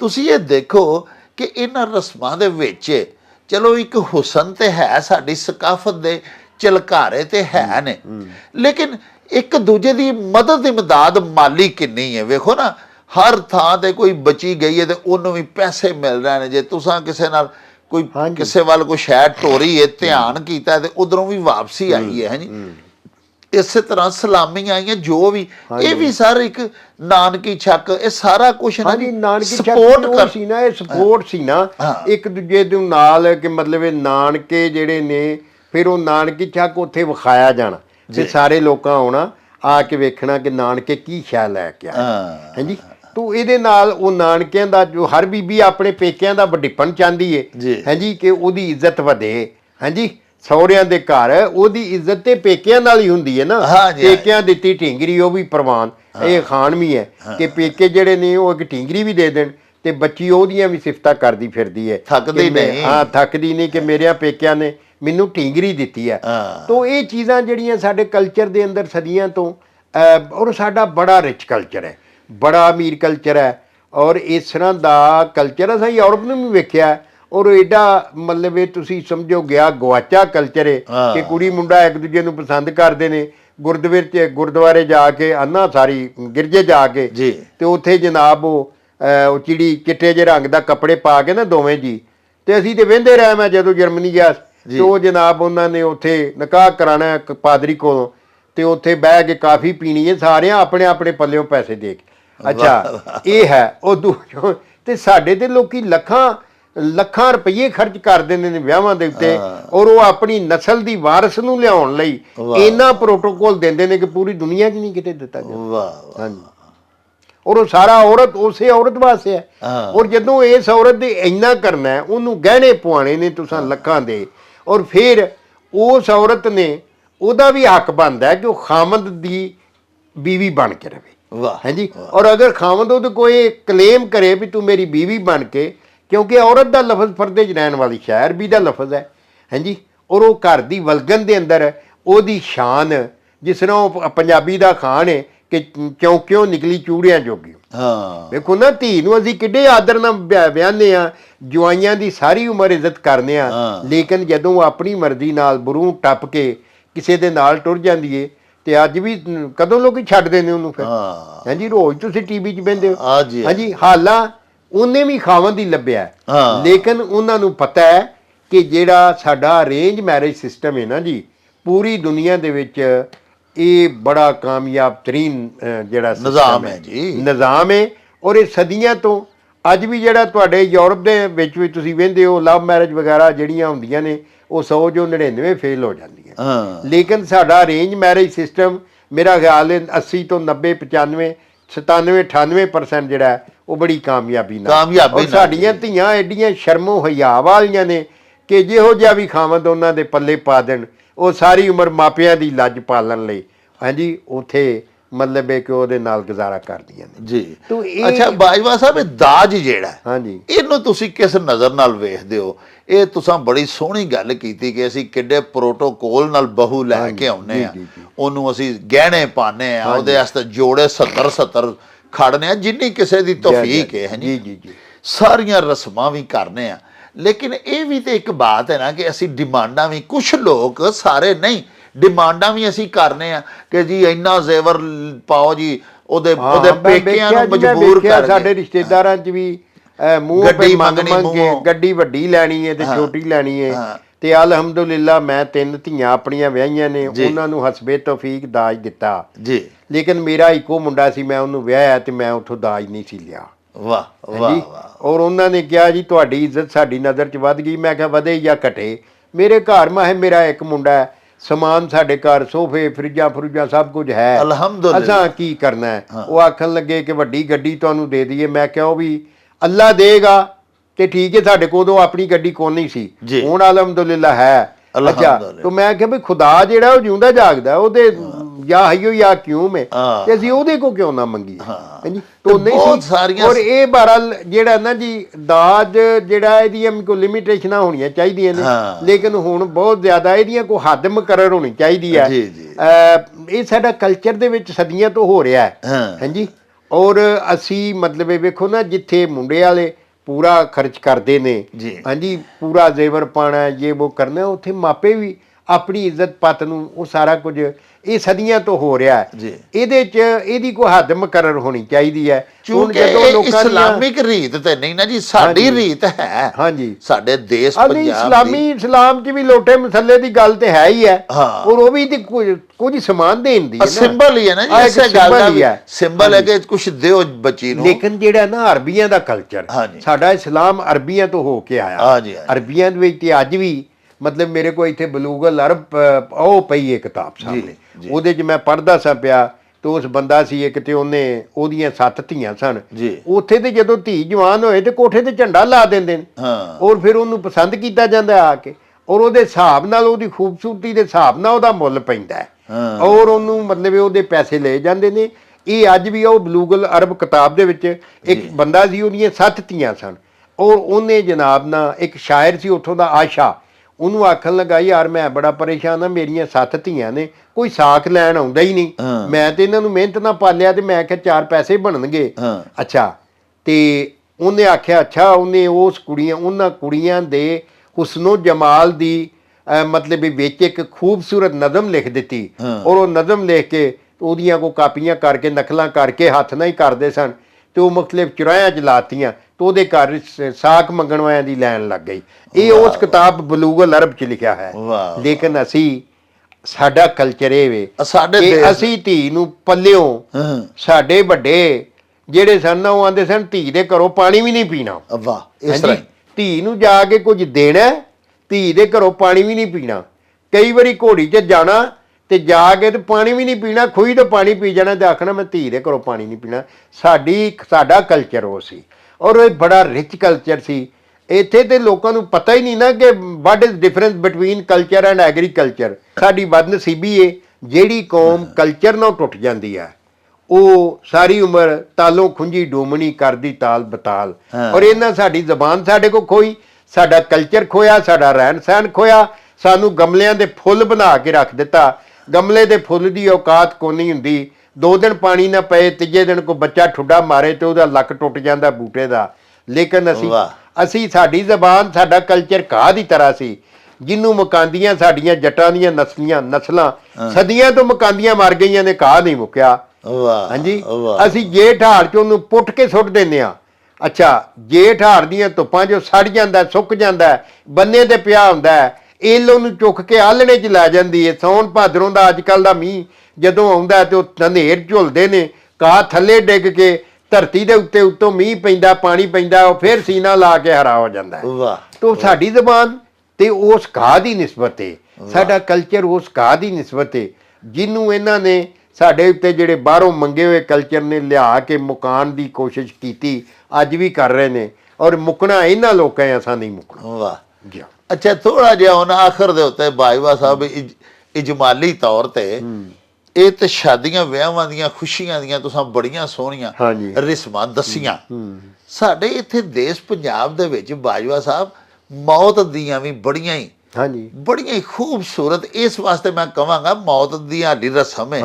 Speaker 2: ਤੁਸੀਂ ਇਹ ਦੇਖੋ ਕਿ ਇਹਨਾਂ ਰਸਮਾਂ ਦੇ ਵਿੱਚ ਚਲੋ ਇੱਕ ਹੁਸਨ ਤੇ ਹੈ ਸਾਡੀ ਸਕਾਫਤ ਦੇ ਚਲਕਾਰੇ ਤੇ ਹੈ ਨੇ। ਲੇਕਿਨ ਇੱਕ ਦੂਜੇ ਦੀ ਮਦਦ ਇਮਦਾਦ ਮਾਲੀ ਕਿੰਨੀ ਹੈ? ਵੇਖੋ ਨਾ ਹਰ ਥਾਂ ਤੇ ਕੋਈ ਬਚੀ ਗਈ ਹੈ ਤੇ ਉਹਨੂੰ ਵੀ ਪੈਸੇ ਮਿਲ ਰਹੇ ਨੇ। ਜੇ ਤੁਸੀਂ ਕਿਸੇ ਨਾਲ ਕੋਈ। ਕਿਸੇ ਵੱਲ ਕੋਈ ਸ਼ਹਿਰ ਟੋਰੀ ਹੈ ਧਿਆਨ ਕੀਤਾ ਤੇ ਉਧਰੋਂ ਵੀ ਵਾਪਸੀ ਆਈ ਹੈ ਹਾਂਜੀ ਇਸੇ ਤਰ੍ਹਾਂ ਸਲਾਮੀਆਂ ਆਈਆਂ ਜੋ ਵੀ। ਇਹ ਵੀ ਸਰ ਇੱਕ ਨਾਨਕੀ ਛੱਕ ਇਹ ਸਾਰਾ ਕੁਝ ਨਾ
Speaker 1: ਹਾਂਜੀ ਨਾਨਕੀ
Speaker 2: ਸਪੋਰਟ
Speaker 1: ਸਪੋਰਟ
Speaker 2: ਕਰ
Speaker 1: ਸੀ ਨਾ ਇਹ ਸਪੋਰਟ ਸੀ ਨਾ।
Speaker 2: ਹਾਂ।
Speaker 1: ਇੱਕ ਦੂਜੇ ਦੇ ਨਾਲ ਕਿ ਮਤਲਬ ਇਹ ਨਾਨਕੇ ਜਿਹੜੇ ਨੇ ਫਿਰ ਉਹ ਨਾਨਕੀ ਚੱਕ ਉੱਥੇ ਵਿਖਾਇਆ ਜਾਣਾ। ਤੇ ਸਾਰੇ ਲੋਕਾਂ ਆਉਣਾ ਆ ਕੇ ਵੇਖਣਾ ਕਿ ਨਾਨਕੇ ਕੀ ਸ਼ੈ ਲੈ ਕੇ ਆਏ।
Speaker 2: ਹਾਂ।
Speaker 1: ਹਾਂਜੀ? ਤੂੰ ਇਹਦੇ ਨਾਲ ਉਹ ਨਾਨਕਿਆਂ ਦਾ ਜੋ ਹਰ ਬੀਬੀ ਆਪਣੇ ਪੇਕਿਆਂ ਦਾ ਵੱਡੀਪਣ ਚਾਹੁੰਦੀ ਏ।
Speaker 2: ਜੀ।
Speaker 1: ਹਾਂਜੀ ਕਿ ਉਹਦੀ ਇੱਜ਼ਤ ਵਧੇ। ਹਾਂਜੀ? ਸਹੁਰਿਆਂ ਦੇ ਘਰ ਉਹਦੀ ਇੱਜ਼ਤ ਤੇ ਪੇਕਿਆਂ ਨਾਲ ਹੀ ਹੁੰਦੀ ਹੈ ਨਾ।
Speaker 2: ਹਾਂਜੀ,
Speaker 1: ਪੇਕਿਆਂ ਦਿੱਤੀ ਢਿੰਗਰੀ ਉਹ ਵੀ ਪ੍ਰਵਾਨ। ਇਹ ਖਾਨ ਵੀ ਹੈ ਕਿ ਪੇਕੇ ਜਿਹੜੇ ਨੇ ਉਹ ਇੱਕ ਢਿੰਗਰੀ ਵੀ ਦੇ ਦੇਣ ਤੇ ਬੱਚੀ ਉਹਦੀਆਂ ਵੀ ਸਿਫਤਾਂ ਕਰਦੀ ਫਿਰਦੀ ਹੈ
Speaker 2: ਥੱਕਦੀ
Speaker 1: ਕਿ ਮੈਂ-
Speaker 2: ਨਹੀਂ।
Speaker 1: ਹਾਂ ਥੱਕਦੀ ਨਹੀਂ ਕਿ ਮੇਰਿਆਂ ਪੇਕਿਆਂ ਨੇ ਮੈਨੂੰ ਢਿੰਗਰੀ ਦਿੱਤੀ ਹੈ।
Speaker 2: ਹਾਂ।
Speaker 1: ਤੋ ਇਹ ਚੀਜ਼ਾਂ ਜਿਹੜੀਆਂ ਸਾਡੇ ਕਲਚਰ ਦੇ ਅੰਦਰ ਸਦੀਆਂ ਤੋਂ ਅਹ, ਔਰ ਸਾਡਾ ਬੜਾ ਰਿਚ ਕਲਚਰ ਹੈ। ਬੜਾ ਅਮੀਰ ਕਲਚਰ ਹੈ। ਔਰ ਇਸ ਤਰ੍ਹਾਂ ਦਾ ਕਲਚਰ ਅਸੀਂ ਯੂਰਪ ਨੂੰ ਵੀ ਵੇਖਿਆ। ਔਰ ਐਡਾ ਮਤਲਬ ਇਹ ਤੁਸੀਂ ਸਮਝੋ ਗਿਆ ਗਵਾਚਾ ਕਲਚਰ ਹੈ। ਕਿ ਕੁੜੀ ਮੁੰਡਾ ਇੱਕ ਦੂਜੇ ਨੂੰ ਪਸੰਦ ਕਰਦੇ ਨੇ ਗੁਰਦੁਆਰੇ ਚ ਗੁਰਦੁਆਰੇ ਜਾ ਕੇ ਅੰਨਾ ਸਾਰੀ ਗਿਰਜੇ ਜਾ ਕੇ। ਤੇ ਉੱਥੇ ਜਨਾਬ ਉਹ ਉਹ ਚਿੜੀ ਚਿੱਟੇ ਜਿਹੇ ਰੰਗ ਦਾ ਕੱਪੜੇ ਪਾ ਕੇ ਨਾ ਦੋਵੇਂ ਜੀ ਤੇ ਅਸੀਂ ਤੇ ਵਹਿੰਦੇ ਰਹੇ ਮੈਂ ਜਦੋਂ ਜਰਮਨੀ ਗਿਆ ਤੇ ਉਹ ਜਨਾਬ ਉਹਨਾਂ ਨੇ ਉੱਥੇ ਨਿਕਾਹ ਕਰਾਣਾ ਇੱਕ ਪਾਦਰੀ ਕੋਲੋਂ ਤੇ ਉੱਥੇ ਬਹਿ ਕੇ ਕਾਫੀ ਪੀਣੀ ਹੈ ਸਾਰਿਆਂ ਆਪਣੇ ਆਪਣੇ ਪੱਲਿਓਂ ਪੈਸੇ ਦੇ ਕੇ ਅੱਛਾ ਇਹ ਹੈ ਉਹ ਤੇ ਸਾਡੇ ਤੇ ਲੋਕੀ ਲੱਖਾਂ ਲੱਖਾਂ ਰੁਪਏ ਖਰਚ ਕਰ ਦਿੰਦੇ ਨੇ ਵਿਆਹਾਂ ਦੇ ਉੱਤੇ ਔਰ ਉਹ ਆਪਣੀ ਨਸਲ ਦੀ ਵਾਰਸ ਨੂੰ ਲਿਆਉਣ ਲਈ
Speaker 2: ਵਾਹ।
Speaker 1: ਇੰਨਾ ਪ੍ਰੋਟੋਕੋਲ ਦਿੰਦੇ ਨੇ ਕਿ ਪੂਰੀ ਦੁਨੀਆ 'ਚ ਨਹੀਂ ਕਿਤੇ ਦਿੱਤਾ ਜਾਂਦਾ।
Speaker 2: ਵਾਹ।
Speaker 1: ਹਾਂਜੀ। ਔਰ ਉਹ ਸਾਰਾ ਔਰਤ ਉਸੇ ਔਰਤ ਵਾਸਤੇ
Speaker 2: ਹੈ।
Speaker 1: ਔਰ ਜਦੋਂ ਇਸ ਔਰਤ ਦੇ ਇੰਨਾ ਕਰਨਾ ਹੈ ਉਹਨੂੰ ਗਹਿਣੇ ਪਵਾਣੇ ਨੇ ਤੁਸੀਂ ਲੱਖਾਂ ਦੇ। ਔਰ ਫਿਰ ਉਸ ਔਰਤ ਨੇ ਉਹਦਾ ਵੀ ਹੱਕ ਬਣਦਾ ਹੈ ਕਿ ਉਹ ਖਾਮਦ ਦੀ ਬੀਵੀ ਬਣ ਕੇ ਰਵੇ।
Speaker 2: ਵਾਹ
Speaker 1: ਹਾਂਜੀ। ਔਰ ਅਗਰ ਖਾਮਦ ਉਹਦੇ ਕੋਈ ਕਲੇਮ ਕਰੇ ਵੀ ਤੂੰ ਮੇਰੀ ਬੀਵੀ ਬਣ ਕੇ ਕਿਉਂਕਿ ਔਰਤ ਦਾ ਲਫ਼ਜ਼ ਪਰਦੇ 'ਚ ਰਹਿਣ ਵਾਲੀ ਸ਼ਾਇਰ ਵੀ ਦਾ ਲਫ਼ਜ਼ ਹੈ। ਹਾਂਜੀ? ਔਰ ਉਹ ਘਰ ਦੀ ਵਲਗਨ ਦੇ ਅੰਦਰ ਉਹਦੀ ਸ਼ਾਨ ਜਿਸ ਤਰ੍ਹਾਂ ਉਹ ਪੰਜਾਬੀ ਦਾ ਖਾਨ ਹੈ ਕਿ ਕਿਉਂ ਕਿਉਂ ਨਿਕਲੀ ਚੂੜਿਆਂ ਜੋਗੀ।
Speaker 2: ਹਾਂ।
Speaker 1: ਵੇਖੋ ਨਾ ਧੀ ਨੂੰ ਅਸੀਂ ਕਿੱਡੇ ਆਦਰ ਨਾਲ ਵਿਆਹੁੰਦੇ ਆ ਜਵਾਈਆਂ ਦੀ ਸਾਰੀ ਉਮਰ ਇੱਜ਼ਤ ਕਰਨੇ ਆ। ਲੇਕਿਨ ਜਦੋਂ ਉਹ ਆਪਣੀ ਮਰਜ਼ੀ ਨਾਲ ਬਰੂ ਟੱਪ ਕੇ ਕਿਸੇ ਦੇ ਨਾਲ ਟੁਰ ਜਾਂਦੀ ਏ ਤੇ ਅੱਜ ਵੀ ਕਦੋਂ ਲੋਕੀ ਛੱਡਦੇ ਨੇ ਉਹਨੂੰ ਫਿਰ?
Speaker 2: ਹਾਂ।
Speaker 1: ਹਾਂਜੀ ਰੋਜ਼ ਤੁਸੀਂ ਟੀਵੀ 'ਚ ਬਹਿੰਦੇ ਹੋ। ਹਾਂਜੀ ਹਾਲਾਂ ਉਹਨੇ ਵੀ ਖਾਵਨ ਦੀ ਲੱਭਿਆ ਹੈ। ਲੇਕਿਨ ਉਹਨਾਂ ਨੂੰ ਪਤਾ ਹੈ ਕਿ ਜਿਹੜਾ ਸਾਡਾ ਅਰੇਂਜ ਮੈਰਿਜ ਸਿਸਟਮ ਹੈ ਨਾ ਜੀ ਪੂਰੀ ਦੁਨੀਆ ਦੇ ਵਿੱਚ ਇਹ ਬੜਾ ਕਾਮਯਾਬ ਤਰੀਨ ਜਿਹੜਾ system
Speaker 2: ਨਿਜ਼ਾਮ ਹੈ ਜੀ।
Speaker 1: ਨਿਜ਼ਾਮ ਹੈ ਔਰ ਇਹ ਸਦੀਆਂ ਤੋਂ ਅੱਜ ਵੀ ਜਿਹੜਾ ਤੁਹਾਡੇ ਯੂਰਪ ਦੇ ਵਿੱਚ ਵੀ ਤੁਸੀਂ ਵੇਖਦੇ ਹੋ ਲਵ ਮੈਰਿਜ ਵਗੈਰਾ ਜਿਹੜੀਆਂ ਹੁੰਦੀਆਂ ਨੇ ਉਹ 100 ਜੋ 99 ਫੇਲ ਹੋ ਜਾਂਦੀਆਂ
Speaker 2: ਹਾਂ
Speaker 1: ਲੇਕਿਨ ਸਾਡਾ ਅਰੇਂਜ ਮੈਰਿਜ ਸਿਸਟਮ ਮੇਰਾ ਖਿਆਲ ਹੈ 80 ਤੋਂ 90 95 97 98% ਜਿਹੜਾ ਹੈ, ਉਹ ਬੜੀ ਕਾਮਯਾਬੀ ਨਾਲ।
Speaker 2: ਕਾਮਯਾਬੀ ਨਾਲ
Speaker 1: ਸਾਡੀਆਂ ਧੀਆਂ ਐਡੀਆਂ ਸ਼ਰਮੋ ਹਿਆ ਵਾਲੀਆਂ ਨੇ ਕਿ ਜਿਹੋ ਜਿਹਾ ਵੀ ਖਾਵੰਦ ਉਹਨਾਂ ਦੇ ਪੱਲੇ ਪਾ ਦੇਣ। ਉਹ ਸਾਰੀ ਉਮਰ ਮਾਪਿਆਂ ਦੀ ਲੱਜ ਪਾਲਣ ਲਈ। ਹਾਂਜੀ ਉਥੇ ਮਤਲਬ ਹੈ ਕਿ ਉਹਦੇ ਨਾਲ ਗੁਜ਼ਾਰਾ ਕਰਦੀਆਂ ਨੇ।
Speaker 2: ਜੀ।
Speaker 1: ਤੋ ਇਹ-
Speaker 2: ਅੱਛਾ ਬਾਜਵਾ ਸਾਹਿਬ ਇਹ ਦਾਜ ਜਿਹੜਾ
Speaker 1: ਹਾਂਜੀ।
Speaker 2: ਇਹਨੂੰ ਤੁਸੀਂ ਕਿਸ ਨਜ਼ਰ ਨਾਲ ਵੇਖਦੇ ਹੋ? ਇਹ ਤੁਸੀਂ ਬੜੀ ਸੋਹਣੀ ਗੱਲ ਕੀਤੀ ਕਿ ਅਸੀਂ ਕਿੱਡੇ ਪ੍ਰੋਟੋਕੋਲ ਨਾਲ ਬਹੂ ਲੈ ਕੇ ਆਉਨੇ ਆ। ਉਹਨੂੰ ਅਸੀਂ ਗਹਿਣੇ ਪਾਣੇ ਆ ਉਹਦੇ ਵਾਸਤੇ ਜੋੜੇ 70 70 ਖੜਨੇ ਆ ਜਿੰਨੀ ਕਿਸੇ ਦੀ ਤੌਫੀਕ ਹੈ
Speaker 1: ਜੀ ਜੀ ਜੀ
Speaker 2: ਸਾਰੀਆਂ ਰਸਮਾਂ ਵੀ ਕਰਨੇ ਆ ਲੇਕਿਨ ਇਹ ਵੀ ਤੇ ਇੱਕ ਬਾਤ ਹੈ ਨਾ ਕਿ ਅਸੀਂ ਡਿਮਾਂਡਾਂ ਵੀ ਕੁਝ ਲੋਕ ਸਾਰੇ ਨਹੀਂ ਡਿਮਾਂਡਾਂ ਵੀ ਅਸੀਂ ਕਰਨੇ ਆ ਕਿ ਜੀ ਇੰਨਾ ਜ਼ੇਵਰ ਪਾਓ ਜੀ ਉਹਦੇ ਉਹਦੇ ਪੇਕਿਆਂ ਨੂੰ ਮਜਬੂਰ ਕਰ
Speaker 1: ਸਾਡੇ ਰਿਸ਼ਤੇਦਾਰਾਂ 'ਚ ਵੀ ਮੂੰਹ
Speaker 2: ਗੱਡੀ
Speaker 1: ਤੇ ਮੰਗ
Speaker 2: ਮੰਗਣੀ
Speaker 1: ਮੰਗ ਕੇ। ਗੱਡੀ ਵੱਡੀ ਲੈਣੀ ਹੈ ਤੇ। ਛੋਟੀ ਲੈਣੀ ਹਾਂ। ਤੇ ਅਲਹਮਦੁਲਿਲਾ ਮੈਂ ਤਿੰਨ ਧੀਆਂ ਆਪਣੀਆਂ ਵਿਆਹੀਆਂ ਨੇ। ਉਹਨਾਂ ਨੂੰ ਹਸਬੇ ਤੌਫੀਕ ਦਾਜ ਦਿੱਤਾ।
Speaker 2: ਜੀ।
Speaker 1: ਲੇਕਿਨ ਮੇਰਾ ਇੱਕੋ ਮੁੰਡਾ ਸੀ ਮੈਂ ਉਹਨੂੰ ਵਿਆਹਿਆ ਤੇ ਮੈਂ ਉੱਥੋਂ ਦਾਜ ਨਹੀਂ ਸੀ ਲਿਆ।
Speaker 2: ਵਾਹ ਵਾਹ
Speaker 1: ਔਰ ਉਹਨਾਂ ਨੇ ਕਿਹਾ ਜੀ ਤੁਹਾਡੀ ਇੱਜ਼ਤ ਸਾਡੀ ਨਜ਼ਰ 'ਚ ਵੱਧ ਗਈ। ਮੈਂ ਕਿਹਾ ਵਧੇ ਜਾਂ ਘਟੇ? ਮੇਰੇ ਘਰ ਮਾ ਹੈ ਮੇਰਾ ਇੱਕ ਮੁੰਡਾ ਹੈ। ਸਮਾਨ ਸਾਡੇ ਘਰ ਸੋਫੇ ਫਰਿੱਜਾਂ ਫਰੂਜਾਂ ਸਭ ਕੁਝ ਹੈ।
Speaker 2: ਅਲਹਮਦੁਲਿਲਾ।
Speaker 1: ਅਸਾਂ ਕੀ ਕਰਨਾ ਹੈ? ਉਹ ਆਖਣ ਲੱਗੇ ਕਿ ਵੱਡੀ ਗੱਡੀ ਤੁਹਾਨੂੰ ਦੇ ਦਈਏ। ਮੈਂ ਕਿਹਾ ਉਹ ਵੀ ਅੱਲਾ ਦੇਗਾ। ਤੇ ਠੀਕ ਹੈ ਸਾਡੇ ਕੋਲ ਉਦੋਂ ਆਪਣੀ ਗੱਡੀ ਕੋਲ ਨਹੀਂ ਸੀ। ਹੁਣ ਅਲਹਮਦੁਲਿਲਾ ਹੈ ਅੱਛਾ। ਤਾਂ ਮੈਂ ਕਿਹਾ ਵੀ ਖੁਦਾ ਜਿਹੜਾ ਉਹ ਜਿਉਂਦਾ ਜਾਗਦਾ ਉਹਦੇ ਜਾਂ ਹਈਓ ਜਾਂ ਕਿਉਂ ਮੈਂ। ਤੇ ਅਸੀਂ ਉਹਦੇ ਕੋ ਕਿਉਂ ਨਾ ਮੰਗੀ ਹਾਂਜੀ
Speaker 2: ਤੇ
Speaker 1: ਤੋਂ ਨਹੀਂ ਸੀ
Speaker 2: ਸਾਰੀਆਂ-
Speaker 1: ਔਰ ਇਹ ਬਹਰਲ ਜਿਹੜਾ ਨਾ ਜੀ ਦਾਜ ਜਿਹੜਾ ਇਹਦੀਆਂ ਕੋਈ ਲਿਮਿਟੇਸ਼ਨਾਂ ਹੋਣੀਆਂ ਚਾਹੀਦੀਆਂ ਨੇ। ਲੇਕਿਨ ਹੁਣ ਬਹੁਤ ਜ਼ਿਆਦਾ ਇਹਦੀਆਂ ਕੋਈ ਹੱਦ ਮੁਕਰਰ ਹੋਣੀ ਚਾਹੀਦੀ ਹੈ
Speaker 2: ਜੀ, ਜੀ।
Speaker 1: ਅਹ, ਇਹ ਸਾਡਾ ਕਲਚਰ ਦੇ ਵਿੱਚ ਸਦੀਆਂ ਤੋਂ ਹੋ ਰਿਹਾ ਹੈ
Speaker 2: ਹਾਂ।
Speaker 1: ਹਾਂਜੀ ਔਰ ਅਸੀਂ ਮਤਲਬ ਇਹ ਵੇਖੋ ਨਾ ਜਿੱਥੇ ਮੁੰਡੇ ਵਾਲੇ ਪੂਰਾ ਖਰਚ ਕਰਦੇ ਨੇ
Speaker 2: ਜੀ।
Speaker 1: ਹਾਂਜੀ ਪੂਰਾ ਜ਼ੇਵਰ ਪਾਣਾ ਇਹ ਉਹ ਕਰਨਾ ਉੱਥੇ ਮਾਪੇ ਵੀ ਆਪਣੀ ਇੱਜ਼ਤ ਪਤ ਨੂੰ ਉਹ ਸਾਰਾ ਕੁਝ ਇਹ ਸਦੀਆਂ ਤੋਂ ਹੋ ਰਿਹਾ ਹੈ। ਇਹਦੇ 'ਚ ਇਹਦੀ ਕੋਈ ਹੱਦ ਮੁਕਰਰ ਹੋਣੀ ਚਾਹੀਦੀ ਹੈ ਹੁਣ ਜਦੋਂ ਲੋਕਾਂ ਦੀਆਂ-
Speaker 2: ਇਸਲਾਮਿਕ ਰੀਤ ਤੇ ਨਹੀਂ ਨਾ ਜੀ ਸਾਡੀ। ਰੀਤ ਹੈ
Speaker 1: ਹਾਂਜੀ
Speaker 2: ਸਾਡੇ ਦੇਸ਼ ਪੰਜਾਬ
Speaker 1: ਇਸਲਾਮੀ
Speaker 2: ਦੀ
Speaker 1: ਇਸਲਾਮ 'ਚ ਵੀ ਲੋਟੇ ਮਸੱਲੇ ਦੀ ਗੱਲ ਤੇ ਹੈ ਹੀ ਹੈ। ਔਰ ਉਹ ਵੀ ਕੁਝ ਸਮਾਨ ਦੇਣ ਦੀ ਹੈ ਨਾ
Speaker 2: ਸਿੰਬਲ ਹੀ ਹੈ ਨਾ ਜੀ ਇਸੇ ਗੱਲ ਦਾ। ਸਿੰਬਲ ਹੈ ਕਿ ਕੁਝ ਦਿਓ ਬੱਚੀ ਨੂੰ
Speaker 1: ਲੇਕਿਨ ਜਿਹੜਾ ਨਾ ਅਰਬੀਆਂ ਦਾ ਕਲਚਰ। ਸਾਡਾ ਇਸਲਾਮ ਅਰਬੀਆਂ ਤੋਂ ਹੋ ਕੇ ਆਇਆ। ਅਰਬੀਆਂ ਦੇ ਵਿੱਚ ਤੇ ਅੱਜ ਵੀ ਮਤਲਬ ਮੇਰੇ ਕੋਲ ਇੱਥੇ ਬਲੂਗਲ ਅਰਬ ਉਹ ਪਈ ਹੈ ਕਿਤਾਬ ਸਾਹਮਣੇ। ਉਹਦੇ 'ਚ ਮੈਂ ਪੜ੍ਹਦਾ ਸਾਂ ਪਿਆ ਤੇ ਉਸ ਬੰਦਾ ਸੀ ਇੱਕ ਤੇ ਉਹਨੇ ਉਹਦੀਆਂ ਸੱਤ ਧੀਆਂ ਸਨ। ਉੱਥੇ ਤੇ ਜਦੋਂ ਧੀ ਜਵਾਨ ਹੋਏ ਤੇ ਕੋਠੇ ਤੇ ਝੰਡਾ ਲਾ ਦਿੰਦੇ ਨੇ।
Speaker 2: ਹਾਂ।
Speaker 1: ਔਰ ਫਿਰ ਉਹਨੂੰ ਪਸੰਦ ਕੀਤਾ ਜਾਂਦਾ ਆ ਕੇ। ਔਰ ਉਹਦੇ ਹਿਸਾਬ ਨਾਲ ਉਹਦੀ ਖੂਬਸੂਰਤੀ ਦੇ ਹਿਸਾਬ ਨਾਲ ਉਹਦਾ ਮੁੱਲ ਪੈਂਦਾ। ਔਰ ਉਹਨੂੰ ਮਤਲਬ ਉਹਦੇ ਪੈਸੇ ਲਏ ਜਾਂਦੇ ਨੇ। ਇਹ ਅੱਜ ਵੀ ਉਹ ਬਲੂਗਲ ਅਰਬ ਕਿਤਾਬ ਦੇ ਵਿੱਚ ਇੱਕ ਬੰਦਾ ਸੀ ਉਹਦੀਆਂ ਸੱਤ ਧੀਆਂ ਸਨ। ਔਰ ਉਹਨੇ ਜਨਾਬ ਨਾ ਇੱਕ ਸ਼ਾਇਰ ਸੀ ਉੱਥੋਂ ਦਾ ਆਸ਼ਾ। ਉਹਨੂੰ ਆਖਣ ਲੱਗਾ ਯਾਰ ਮੈਂ ਬੜਾ ਪਰੇਸ਼ਾਨ ਆ ਮੇਰੀਆਂ ਸੱਤ ਧੀਆਂ ਨੇ ਕੋਈ ਸਾਖ ਲੈਣ ਆਉਂਦਾ ਹੀ ਨਹੀਂ। ਮੈਂ ਤੇ ਇਹਨਾਂ ਨੂੰ ਮਿਹਨਤ ਨਾਲ ਪਾਲਿਆ ਤੇ ਮੈਂ ਕਿਹਾ ਚਾਰ ਪੈਸੇ ਬਣਨਗੇ। ਅੱਛਾ ਤੇ ਉਹਨੇ ਆਖਿਆ ਅੱਛਾ ਉਹਨੇ ਉਸ ਕੁੜੀਆਂ ਉਹਨਾਂ ਕੁੜੀਆਂ ਦੇ ਹੁਸਨੋ ਜਮਾਲ ਦੀ ਮਤਲਬ ਵਿੱਚ ਇੱਕ ਖੂਬਸੂਰਤ ਨਜ਼ਮ ਲਿਖ ਦਿੱਤੀ। ਔਰ ਉਹ ਨਜ਼ਮ ਲਿਖ ਕੇ ਉਹਦੀਆਂ ਕੋ ਕਾਪੀਆਂ ਕਰਕੇ ਨਕਲਾਂ ਕਰਕੇ ਹੱਥ ਨਾਲ ਹੀ ਕਰਦੇ ਸਨ ਤੇ ਉਹ ਮੁxtਲਿਫ ਚੁਰਾਇਆਂ ਚ ਲਾਤੀਆਂ ਤੇ ਉਹਦੇ ਘਰ ਸ- ਸਾਕ ਮੰਗਣ ਵਾਲਿਆਂ ਦੀ ਲੈਣ ਲੱਗ ਗਈ। ਇਹ ਉਸ ਕਿਤਾਬ ਬਲੂਗਲ ਅਰਬ ਚ ਲਿਖਿਆ ਹੈ।
Speaker 2: ਵਾਹ।
Speaker 1: ਲੇਕਿਨ ਅਸੀਂ ਸਾਡਾ ਕਲਚਰ ਇਹ ਵੇ
Speaker 2: ਅ ਸਾਡੇ
Speaker 1: ਕਿ
Speaker 2: ਦੇਸ਼
Speaker 1: ਅਸੀਂ ਧੀ ਨੂੰ ਪੱਲਿਓ
Speaker 2: ਹਾਂ
Speaker 1: ਸਾਡੇ ਵੱਡੇ ਜਿਹੜੇ ਸਨ ਨਾ ਉਹ ਆਂਦੇ ਸਨ ਧੀ ਦੇ ਘਰੋਂ ਪਾਣੀ ਵੀ ਨਹੀਂ ਪੀਣਾ।
Speaker 2: ਵਾਹ ਇਸ
Speaker 1: ਹਾਂਜੀ
Speaker 2: ਤਰ੍ਹਾਂ ਹੀ।
Speaker 1: ਧੀ ਨੂੰ ਜਾ ਕੇ ਕੁਝ ਦੇਣਾ ਹੈ, ਧੀ ਦੇ ਘਰੋਂ ਪਾਣੀ ਵੀ ਨਹੀਂ ਪੀਣਾ। ਕਈ ਵਾਰੀ ਘੋੜੀ 'ਚ ਜਾਣਾ ਤੇ ਜਾ ਕੇ ਤੇ ਪਾਣੀ ਵੀ ਨਹੀਂ ਪੀਣਾ ਖੂਹੀ ਤੋਂ ਪਾਣੀ ਪੀ ਜਾਣਾ ਤੇ ਆਖਣਾ ਮੈਂ ਧੀ ਦੇ ਘਰੋਂ ਪਾਣੀ ਨਹੀਂ ਪੀਣਾ। ਸਾਡੀ ਸਾਡਾ ਕਲਚਰ ਉਹ ਸੀ। ਔਰ ਇਹ ਬੜਾ ਰਿਚ ਕਲਚਰ ਸੀ। ਇੱਥੇ ਤੇ ਲੋਕਾਂ ਨੂੰ ਪਤਾ ਹੀ ਨਹੀਂ ਨਾ ਕਿ what is difference between culture and agriculture ਸਾਡੀ ਬਦਨਸੀਬੀ ਏ ਜਿਹੜੀ ਕੌਮ ਕਲਚਰ ਨਾਲ ਟੁੱਟ ਜਾਂਦੀ ਹੈ ਉਹ ਸਾਰੀ ਉਮਰ ਤਾਲੋਂ ਖੁੰਝੀ ਡੋਮਣੀ ਕਰਦੀ ਤਾਲ ਬਤਾਲ। ਔਰ ਇਹਨਾਂ ਸਾਡੀ ਜ਼ਬਾਨ ਸਾਡੇ ਕੋ ਖੋਈ ਸਾਡਾ ਕਲਚਰ ਖੋਇਆ ਸਾਡਾ ਰਹਿਣ ਸਹਿਣ ਖੋਇਆ ਸਾਨੂੰ ਗਮਲਿਆਂ ਦੇ ਫੁੱਲ ਬਣਾ ਕੇ ਰੱਖ ਦਿੱਤਾ। ਗਮਲੇ ਦੇ ਫੁੱਲ ਦੀ ਔਕਾਤ ਕੋ ਨਹੀਂ ਹੁੰਦੀ ਦੋ ਦਿਨ ਪਾਣੀ ਨਾ ਪਏ ਤੀਜੇ ਦਿਨ ਕੋਈ ਬੱਚਾ ਠੁੱਡਾ ਮਾਰੇ ਤੇ ਉਹਦਾ ਲੱਕ ਟੁੱਟ ਜਾਂਦਾ ਬੂਟੇ ਦਾ। ਲੇਕਿਨ ਅਸੀਂ। ਅਸੀਂ ਸਾਡੀ ਜ਼ਬਾਨ ਸਾਡਾ ਕਲਚਰ ਘਾਹ ਦੀ ਤਰ੍ਹਾਂ ਸੀ। ਜਿਹਨੂੰ ਮਕਾਂਦੀਆਂ ਸਾਡੀਆਂ ਜੱਟਾਂ ਦੀਆਂ ਨਸਲੀਆਂ ਨਸਲਾਂ ਸਦੀਆਂ ਤੋਂ ਮਕਾਂਦੀਆਂ ਮਰ ਗਈਆਂ ਨੇ ਘਾਹ ਨਹੀਂ ਮੁੱਕਿਆ।
Speaker 2: ਵਾਹ
Speaker 1: ਹਾਂਜੀ? ਅਸੀਂ ਜੇਠ ਹਾੜ ਚ ਉਹਨੂੰ ਪੁੱਟ ਕੇ ਸੁੱਟ ਦਿੰਦੇ ਆ ਅੱਛਾ ਜੇਠ ਹਾੜ ਦੀਆਂ ਧੁੱਪਾਂ ਜੋ ਸੜ ਜਾਂਦਾ ਸੁੱਕ ਜਾਂਦਾ ਬੰਨੇ ਤੇ ਪਿਆ ਹੁੰਦਾ ਹੈ, ਇਹਲ ਉਹਨੂੰ ਚੁੱਕ ਕੇ ਆਲਣੇ ਚ ਲੈ ਜਾਂਦੀ ਹੈ ਸੌਣ ਭਾਦਰੋਂ ਦਾ ਅੱਜ ਕੱਲ ਦਾ ਮੀਂਹ ਜਦੋਂ ਆਉਂਦਾ ਤੇ ਉਹ ਧਨੇਰ ਝੁਲਦੇ ਨੇ ਘਾਹ ਥੱਲੇ ਡਿੱਗ ਕੇ ਧਰਤੀ ਦੇ ਉੱਤੇ ਉੱਤੋਂ ਮੀਂਹ ਪੈਂਦਾ ਪਾਣੀ ਪੈਂਦਾ ਉਹ ਫਿਰ ਸੀਨਾ ਲਾ ਕੇ ਹਰਾ ਹੋ ਜਾਂਦਾ
Speaker 2: ਵਾਹ।
Speaker 1: ਤੋ ਸਾਡੀ ਜ਼ਬਾਨ ਤੇ ਉਸ ਘਾਹ ਦੀ ਨਿਸਬਤ ਹੈ ਸਾਡਾ ਕਲਚਰ ਉਸ ਘਾਹ ਦੀ ਨਿਸਬਤ ਹੈ ਜਿਹਨੂੰ ਇਹਨਾਂ ਨੇ ਸਾਡੇ ਉੱਤੇ ਜਿਹੜੇ ਬਾਹਰੋਂ ਮੰਗੇ ਹੋਏ ਕਲਚਰ ਨੇ ਲਿਆ ਕੇ ਮੁਕਾਨ ਦੀ ਕੋਸ਼ਿਸ਼ ਕੀਤੀ ਅੱਜ ਵੀ ਕਰ ਰਹੇ ਨੇ। ਔਰ ਮੁਕਣਾ ਇਹਨਾਂ ਲੋਕਾਂ ਐ ਅਸਾਂ ਨਹੀਂ ਮੁਕਣਾ।
Speaker 2: ਵਾਹ।
Speaker 1: ਜੀ
Speaker 2: ਅੱਛਾ ਥੋੜਾ ਜਿਹਾ ਹੁਣ ਆਖਰ ਦੇ ਉੱਤੇ ਬਾਈਵਾ ਸਾਹਿਬ ਇਜ- ਇਜਮਾਲੀ ਤੌਰ ਤੇ ਇਹ ਤੇ ਸ਼ਾਦੀਆਂ ਵਿਆਹਾਂ ਦੀਆਂ ਖੁਸ਼ੀਆਂ ਦੀਆਂ ਤੁਸੀਂ ਬੜੀਆਂ ਸੋਹਣੀਆਂ। ਰਿਸਮਾਂ ਦੱਸੀਆਂ ਸਾਡੇ ਇੱਥੇ ਦੇਸ਼ ਪੰਜਾਬ ਦੇ ਵਿੱਚ ਬਾਜਵਾ ਸਾਹਿਬ ਮੌਤ ਦੀਆਂ ਵੀ ਬੜੀਆਂ ਹੀ
Speaker 1: ਹਾਂਜੀ
Speaker 2: ਬੜੀਆਂ ਹੀ ਖੂਬਸੂਰਤ ਇਸ ਵਾਸਤੇ ਮੈਂ ਕਹਾਂਗਾ ਮੌਤ ਦੀ ਹਾਲੀ ਰਸਮ ਹੈ।